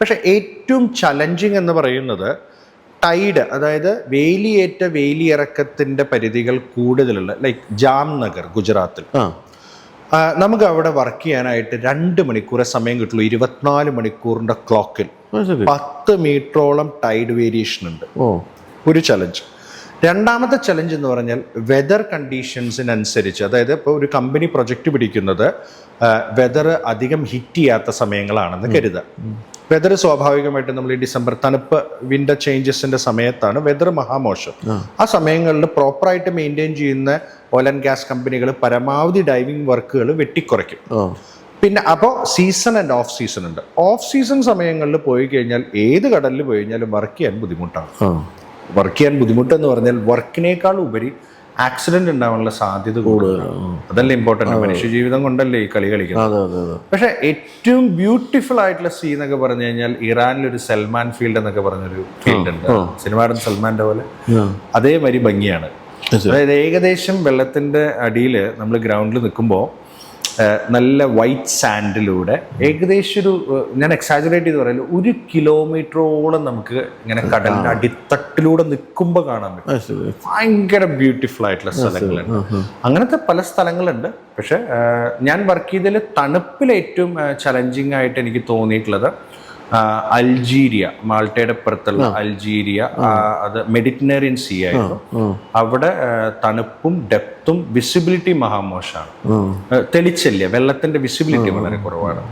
പക്ഷെ ഏറ്റവും ചലഞ്ചിങ് എന്ന് പറയുന്നത് ടൈഡ് അതായത് വേലിയേറ്റ വേലിയിറക്കത്തിന്റെ പരിധികൾ കൂടുതലുള്ള ലൈക്ക് ജാംനഗർ ഗുജറാത്തിൽ. നമുക്ക് അവിടെ വർക്ക് ചെയ്യാനായിട്ട് രണ്ട് മണിക്കൂർ സമയം കിട്ടുള്ളൂ. ഇരുപത്തിനാല് മണിക്കൂറിന്റെ ക്ലോക്കിൽ പത്ത് മീറ്ററോളം ടൈഡ് വേരിയേഷൻ ഉണ്ട്. ഒരു ചലഞ്ച് രണ്ടാമത്തെ ചലഞ്ച് എന്ന് പറഞ്ഞാൽ വെതർ കണ്ടീഷൻസിനനുസരിച്ച് അതായത് ഇപ്പോൾ ഒരു കമ്പനി പ്രൊജക്റ്റ് പിടിക്കുന്നത് വെതർ അധികം ഹിറ്റ് ചെയ്യാത്ത സമയങ്ങളാണെന്ന് കരുതുക. വെതർ സ്വാഭാവികമായിട്ട് നമ്മൾ ഈ ഡിസംബർ തണുപ്പ് വിന്റർ ചേഞ്ചസിന്റെ സമയത്താണ് വെതർ മഹാമോശം. ആ. സമയങ്ങളിൽ പ്രോപ്പറായിട്ട് മെയിന്റെയിൻ ചെയ്യുന്ന ഓയിൽ ആൻഡ് ഗ്യാസ് കമ്പനികൾ പരമാവധി ഡൈവിംഗ് വർക്കുകൾ വെട്ടിക്കുറയ്ക്കും. പിന്നെ അപ്പോൾ സീസൺ ആൻഡ് ഓഫ് സീസൺ ഉണ്ട്. ഓഫ് സീസൺ സമയങ്ങളിൽ പോയി കഴിഞ്ഞാൽ ഏത് കടലിൽ പോയി കഴിഞ്ഞാലും വർക്ക് ചെയ്യാൻ ബുദ്ധിമുട്ടാണ്. വർക്ക് ചെയ്യാൻ ബുദ്ധിമുട്ടെന്ന് പറഞ്ഞാൽ വർക്കിനേക്കാൾ ഉപരി ആക്സിഡന്റ് ഉണ്ടാവാനുള്ള സാധ്യത കൂടുതലാണ്. അതല്ലേ ഇമ്പോർട്ടന്റ് മനുഷ്യ ജീവിതം കൊണ്ടല്ലേ ഈ കളി കളിക്കുന്നത്? പക്ഷെ ഏറ്റവും ബ്യൂട്ടിഫുൾ ആയിട്ടുള്ള സീൻ എന്നൊക്കെ പറഞ്ഞു കഴിഞ്ഞാൽ ഇറാനിൽ ഒരു സൽമാൻ ഫീൽഡ് എന്നൊക്കെ പറഞ്ഞൊരു ഫീൽഡ് ഉണ്ട്. സിനിമാടൻ സൽമാന്റെ പോലെ. അതേമാതിരി ഭംഗിയാണ്. അതായത് ഏകദേശം വെള്ളത്തിന്റെ അടിയിൽ നമ്മൾ ഗ്രൗണ്ടിൽ നിൽക്കുമ്പോൾ നല്ല വൈറ്റ് സാൻഡിലൂടെ ഏകദേശം ഒരു ഞാൻ എക്സാജറേറ്റ് ചെയ്ത് പറയല്ലോ ഒരു കിലോമീറ്ററോളം നമുക്ക് ഇങ്ങനെ കടലിന്റെ അടിത്തട്ടിലൂടെ നിൽക്കുമ്പോൾ കാണാൻ പറ്റും. ഭയങ്കര ബ്യൂട്ടിഫുൾ ആയിട്ടുള്ള സ്ഥലങ്ങളുണ്ട്. അങ്ങനത്തെ പല സ്ഥലങ്ങളുണ്ട്. പക്ഷെ ഞാൻ വർക്ക് ചെയ്തതിൽ തണുപ്പിൽ ഏറ്റവും ചലഞ്ചിങ് ആയിട്ട് എനിക്ക് തോന്നിയിട്ടുള്ളത് അൾജീരിയ മാൾട്ടയുടെ പുറത്തുള്ള അൾജീരിയ ആ, അത് മെഡിറ്ററേനിയൻ സീ ആയിരുന്നു. അവിടെ തണുപ്പും ഡെപ്തും വിസിബിലിറ്റി മഹാമോശമാണ്. തെളിച്ചല്ലേ? വെള്ളത്തിന്റെ വിസിബിലിറ്റി വളരെ കുറവാണ്.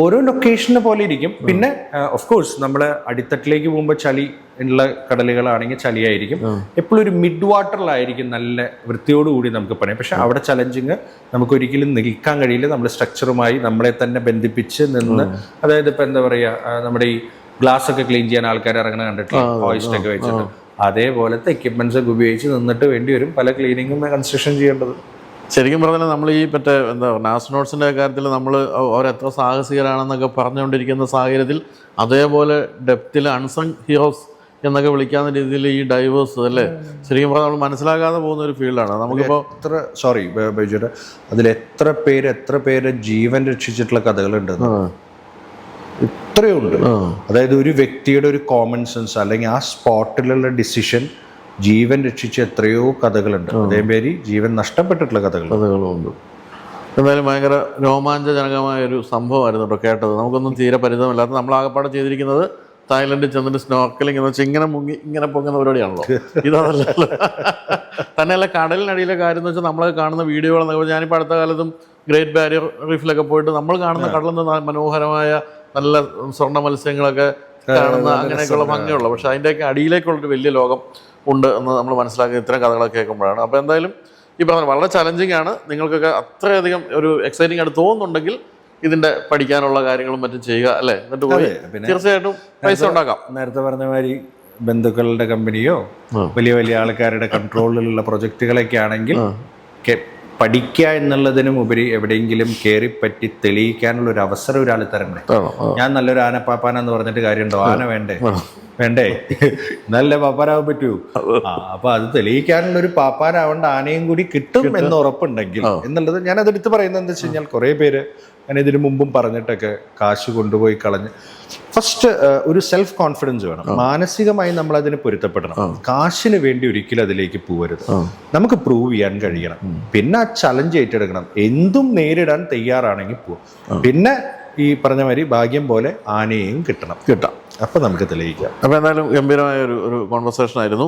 ഓരോ ലൊക്കേഷനെ പോലെ ഇരിക്കും. പിന്നെ ഓഫ് കോഴ്സ് നമ്മൾ അടിത്തട്ടിലേക്ക് പോകുമ്പോൾ ചളി ഉള്ള കടലുകളാണെങ്കിൽ ചളിയായിരിക്കും. എപ്പോഴും ഒരു മിഡ് വാട്ടറിലായിരിക്കും നല്ല വൃത്തിയോടുകൂടി നമുക്ക് പണിയാം പക്ഷെ അവിടെ ചലഞ്ചിങ് നമുക്ക് ഒരിക്കലും നിൽക്കാൻ കഴിയില്ല. നമ്മുടെ സ്ട്രക്ചറുമായി നമ്മളെ തന്നെ ബന്ധിപ്പിച്ച് നിന്ന് അതായത് ഇപ്പൊ എന്താ പറയാ നമ്മുടെ ഈ ഗ്ലാസ് ഒക്കെ ക്ലീൻ ചെയ്യാൻ ആൾക്കാർ ഇറങ്ങണ കണ്ടിട്ടില്ല? ഓയിസ്റ്റ് ഒക്കെ വെച്ചിട്ട്. അതേപോലത്തെ എക്യുപ്മെന്റ്സ് ഒക്കെ ഉപയോഗിച്ച് നിന്നിട്ട് വേണ്ടി വരും പല ക്ലീനിങ്ങും കൺസ്ട്രക്ഷൻ ചെയ്യേണ്ടത്. ശരിക്കും പറഞ്ഞാൽ നമ്മൾ ഈ മറ്റേ എന്താ പറയുക നാസ്ട്രോട്സിന്റെ കാര്യത്തിൽ നമ്മൾ അവരെത്ര സാഹസികരാണെന്നൊക്കെ പറഞ്ഞുകൊണ്ടിരിക്കുന്ന സാഹചര്യത്തിൽ അതേപോലെ ഡെപ്തിൽ അൺസങ് ഹീറോസ് എന്നൊക്കെ വിളിക്കാവുന്ന രീതിയിൽ ഈ ഡൈവേഴ്സ് അല്ലേ? ശരിക്കും പറഞ്ഞാൽ നമ്മൾ മനസ്സിലാകാതെ പോകുന്ന ഒരു ഫീൽഡാണ് നമുക്കിപ്പോൾ എത്ര സോറി ബൈജുടെ അതിൽ എത്ര പേര് എത്ര പേര് ജീവൻ രക്ഷിച്ചിട്ടുള്ള കഥകളുണ്ട് ഇത്രയുണ്ട്. അതായത് ഒരു വ്യക്തിയുടെ ഒരു കോമൺ സെൻസ് അല്ലെങ്കിൽ ആ സ്പോട്ടിലുള്ള ഡിസിഷൻ ജീവൻ രക്ഷിച്ച എത്രയോ കഥകളുണ്ട്. അതേമാതിരി ജീവൻ നഷ്ടപ്പെട്ടിട്ടുള്ള കഥകൾ കഥകളുമുണ്ട് എന്തായാലും ഭയങ്കര രോമാഞ്ചജനകമായ ഒരു സംഭവമായിരുന്നു കേട്ടോ കേട്ടത്. നമുക്കൊന്നും തീരെ പരിചയമില്ലാത്ത നമ്മൾ ആകപ്പാടെ ചെയ്തിരിക്കുന്നത് തായ്ലൻഡിൽ ചെന്നിട്ട് സ്നോർക്കലിംഗ് എന്ന് വെച്ചാൽ ഇങ്ങനെ മുങ്ങി ഇങ്ങനെ പൊങ്ങുന്ന പരിപാടിയാണല്ലോ. ഇതല്ലല്ലോ തന്നെയല്ല കടലിനടിയിലെ കാര്യം എന്ന് വെച്ചാൽ നമ്മൾ കാണുന്ന വീഡിയോകൾ ഞാനിപ്പോൾ അടുത്ത കാലത്തും ഗ്രേറ്റ് ബാരിയർ റീഫിലൊക്കെ പോയിട്ട് നമ്മൾ കാണുന്ന കടലിൽ നിന്ന് മനോഹരമായ നല്ല സ്വർണ മത്സ്യങ്ങളൊക്കെ കാണുന്ന അങ്ങനെയൊക്കെയുള്ള ഭംഗിയുള്ള. പക്ഷെ അതിന്റെയൊക്കെ അടിയിലേക്കുള്ളൊരു വലിയ ലോകം ഉണ്ട് എന്ന് നമ്മൾ മനസ്സിലാക്കി ഇത്തരം കഥകളൊക്കെ കേൾക്കുമ്പോഴാണ്. അപ്പോൾ എന്തായാലും ഈ പറഞ്ഞ വളരെ ചലഞ്ചിങ് ആണ്. നിങ്ങൾക്കൊക്കെ അത്രയധികം ഒരു എക്സൈറ്റിംഗ് ആയിട്ട് തോന്നുന്നുണ്ടെങ്കിൽ ഇതിന്റെ പഠിക്കാനുള്ള കാര്യങ്ങളും മറ്റും ചെയ്യുക അല്ലേ? എന്നിട്ട് പോയി തീർച്ചയായിട്ടും പൈസ ഉണ്ടാക്കാം. നേരത്തെ പറഞ്ഞ മാതിരി ബന്ധുക്കളുടെ കമ്പനിയോ വലിയ വലിയ ആൾക്കാരുടെ കൺട്രോളിലുള്ള പ്രൊജക്റ്റുകളൊക്കെ ആണെങ്കിൽ പഠിക്കുക എന്നുള്ളതിനും ഉപരി എവിടെയെങ്കിലും കയറി പറ്റി തെളിയിക്കാനുള്ള ഒരു അവസരം ഒരാൾ തരണ്ടേ. ഞാൻ നല്ലൊരു ആനപ്പാപ്പാനെന്ന് പറഞ്ഞിട്ട് കാര്യമുണ്ടോ? ആന വേണ്ടേ? വേണ്ടേ? നല്ല പാപ്പാനാവാൻ പറ്റൂ. അപ്പൊ അത് തെളിയിക്കാനുള്ള ഒരു പാപ്പാനാവേണ്ട ആനയും കൂടി കിട്ടും എന്ന് ഉറപ്പുണ്ടെങ്കിൽ എന്നുള്ളത് ഞാൻ അതെടുത്ത് പറയുന്നത് എന്താ വെച്ച് കഴിഞ്ഞാൽ കുറെ പേര് ഞാൻ ഇതിനു മുമ്പും പറഞ്ഞിട്ടൊക്കെ കാശ് കൊണ്ടുപോയി കളഞ്ഞ്. ഫസ്റ്റ് ഒരു സെൽഫ് കോൺഫിഡൻസ് വേണം മാനസികമായി നമ്മൾ അതിന് പൊരുത്തപ്പെടണം. കാശിന് വേണ്ടി ഒരിക്കലും അതിലേക്ക് പോകരുത് നമുക്ക് പ്രൂവ് ചെയ്യാൻ കഴിയണം. പിന്നെ ആ ചലഞ്ച് ഏറ്റെടുക്കണം. എന്തും നേരിടാൻ തയ്യാറാണെങ്കിൽ പോവും. പിന്നെ ഈ പറഞ്ഞ മാതിരി ഭാഗ്യം പോലെ ആനയെയും കിട്ടണം. കിട്ടാം. അപ്പൊ നമുക്ക് തെളിയിക്കാം. അപ്പോൾ എന്തായാലും ഗംഭീരമായ ഒരു ഒരു കോൺവെർസേഷൻ ആയിരുന്നു.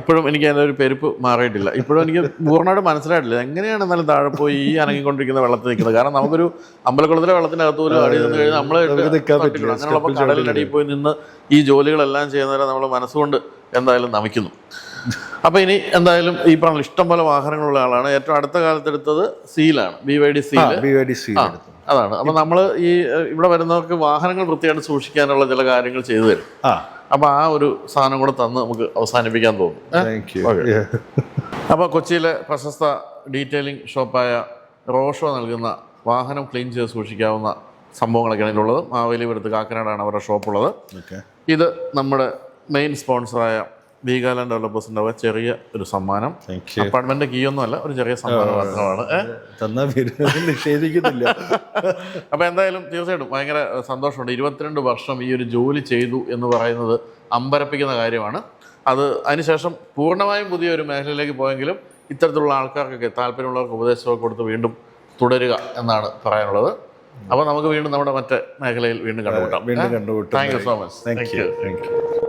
ഇപ്പോഴും എനിക്ക് അതിന്റെ ഒരു പെരുപ്പ് മാറിയിട്ടില്ല. ഇപ്പോഴും എനിക്ക് പൂർണമായിട്ട് മനസ്സിലായിട്ടില്ല. എങ്ങനെയാണ് എന്നാലും താഴെ പോയി ഈ അനങ്ങിക്കൊണ്ടിരിക്കുന്ന വെള്ളത്തിൽ നിൽക്കുന്നത്? കാരണം നമുക്കൊരു അമ്പലക്കുളത്തിലെ വെള്ളത്തിനകത്ത് പോലും അടി നിന്ന് കഴിഞ്ഞാൽ നമ്മൾ നമുക്ക് നിൽക്കാൻ പറ്റില്ല. അങ്ങനെയുള്ള കടലിനടിയിൽ പോയി നിന്ന് ഈ ജോലികളെല്ലാം ചെയ്യുന്നവരെ നമ്മൾ മനസ്സുകൊണ്ട് എന്തായാലും നമിക്കുന്നു. അപ്പോൾ ഇനി എന്തായാലും ഈ പറഞ്ഞ ഇഷ്ടം പോലെ വാഹനങ്ങളുള്ള ആളാണ്. ഏറ്റവും അടുത്ത കാലത്തെടുത്തത് സീലാണ്. B Y D Seal B Y D Seal എടുത്തു. അതാണ്. അപ്പൊ നമ്മൾ ഈ ഇവിടെ വരുന്നവർക്ക് വാഹനങ്ങൾ വൃത്തിയായിട്ട് സൂക്ഷിക്കാനുള്ള ചില കാര്യങ്ങൾ ചെയ്തു തരും. അപ്പൊ ആ ഒരു സാധനം കൂടെ തന്ന് നമുക്ക് അവസാനിപ്പിക്കാൻ തോന്നും. അപ്പൊ അപ്പോൾ കൊച്ചിയിലെ പ്രശസ്ത ഡീറ്റെയിലിംഗ് ഷോപ്പായ റോഷോ നൽകുന്ന വാഹനം ക്ലീൻ ചെയ്ത് സൂക്ഷിക്കാവുന്ന സംഭവങ്ങളൊക്കെയാണ് ഇതിലുള്ളത്. മാവേലിപുരത്ത് കാക്കനാടാണ് അവരുടെ ഷോപ്പുള്ളത് ഇത് നമ്മുടെ മെയിൻ സ്പോൺസറായ വീഗാലാൻഡ് ഡെവലപ്പേഴ്സിന്റെ ചെറിയ ഒരു സമ്മാനം. അപ്പാർട്ട്മെന്റ് കീ ഒന്നും അല്ല ഒരു ചെറിയ സമ്മാനം മാത്രമാണ്. നിഷേധിക്കുന്നില്ല. അപ്പോൾ എന്തായാലും തീർച്ചയായിട്ടും ഭയങ്കര സന്തോഷമുണ്ട്. ഇരുപത്തിരണ്ട് വർഷം ഈ ഒരു ജോലി ചെയ്തു എന്ന് പറയുന്നത് അമ്പരപ്പിക്കുന്ന കാര്യമാണ്. അത് അതിനുശേഷം പൂർണമായും പുതിയൊരു മേഖലയിലേക്ക് പോയെങ്കിലും ഇത്തരത്തിലുള്ള ആൾക്കാർക്കൊക്കെ താല്പര്യമുള്ളവർക്ക് ഉപദേശമൊക്കെ കൊടുത്ത് വീണ്ടും തുടരുക എന്നാണ് പറയാനുള്ളത്. അപ്പോൾ നമുക്ക് വീണ്ടും നമ്മുടെ മറ്റേ മേഖലയിൽ വീണ്ടും കണ്ടുമുട്ടാം. വീണ്ടും കണ്ടുമുട്ടും. Thank you so much thank you thank you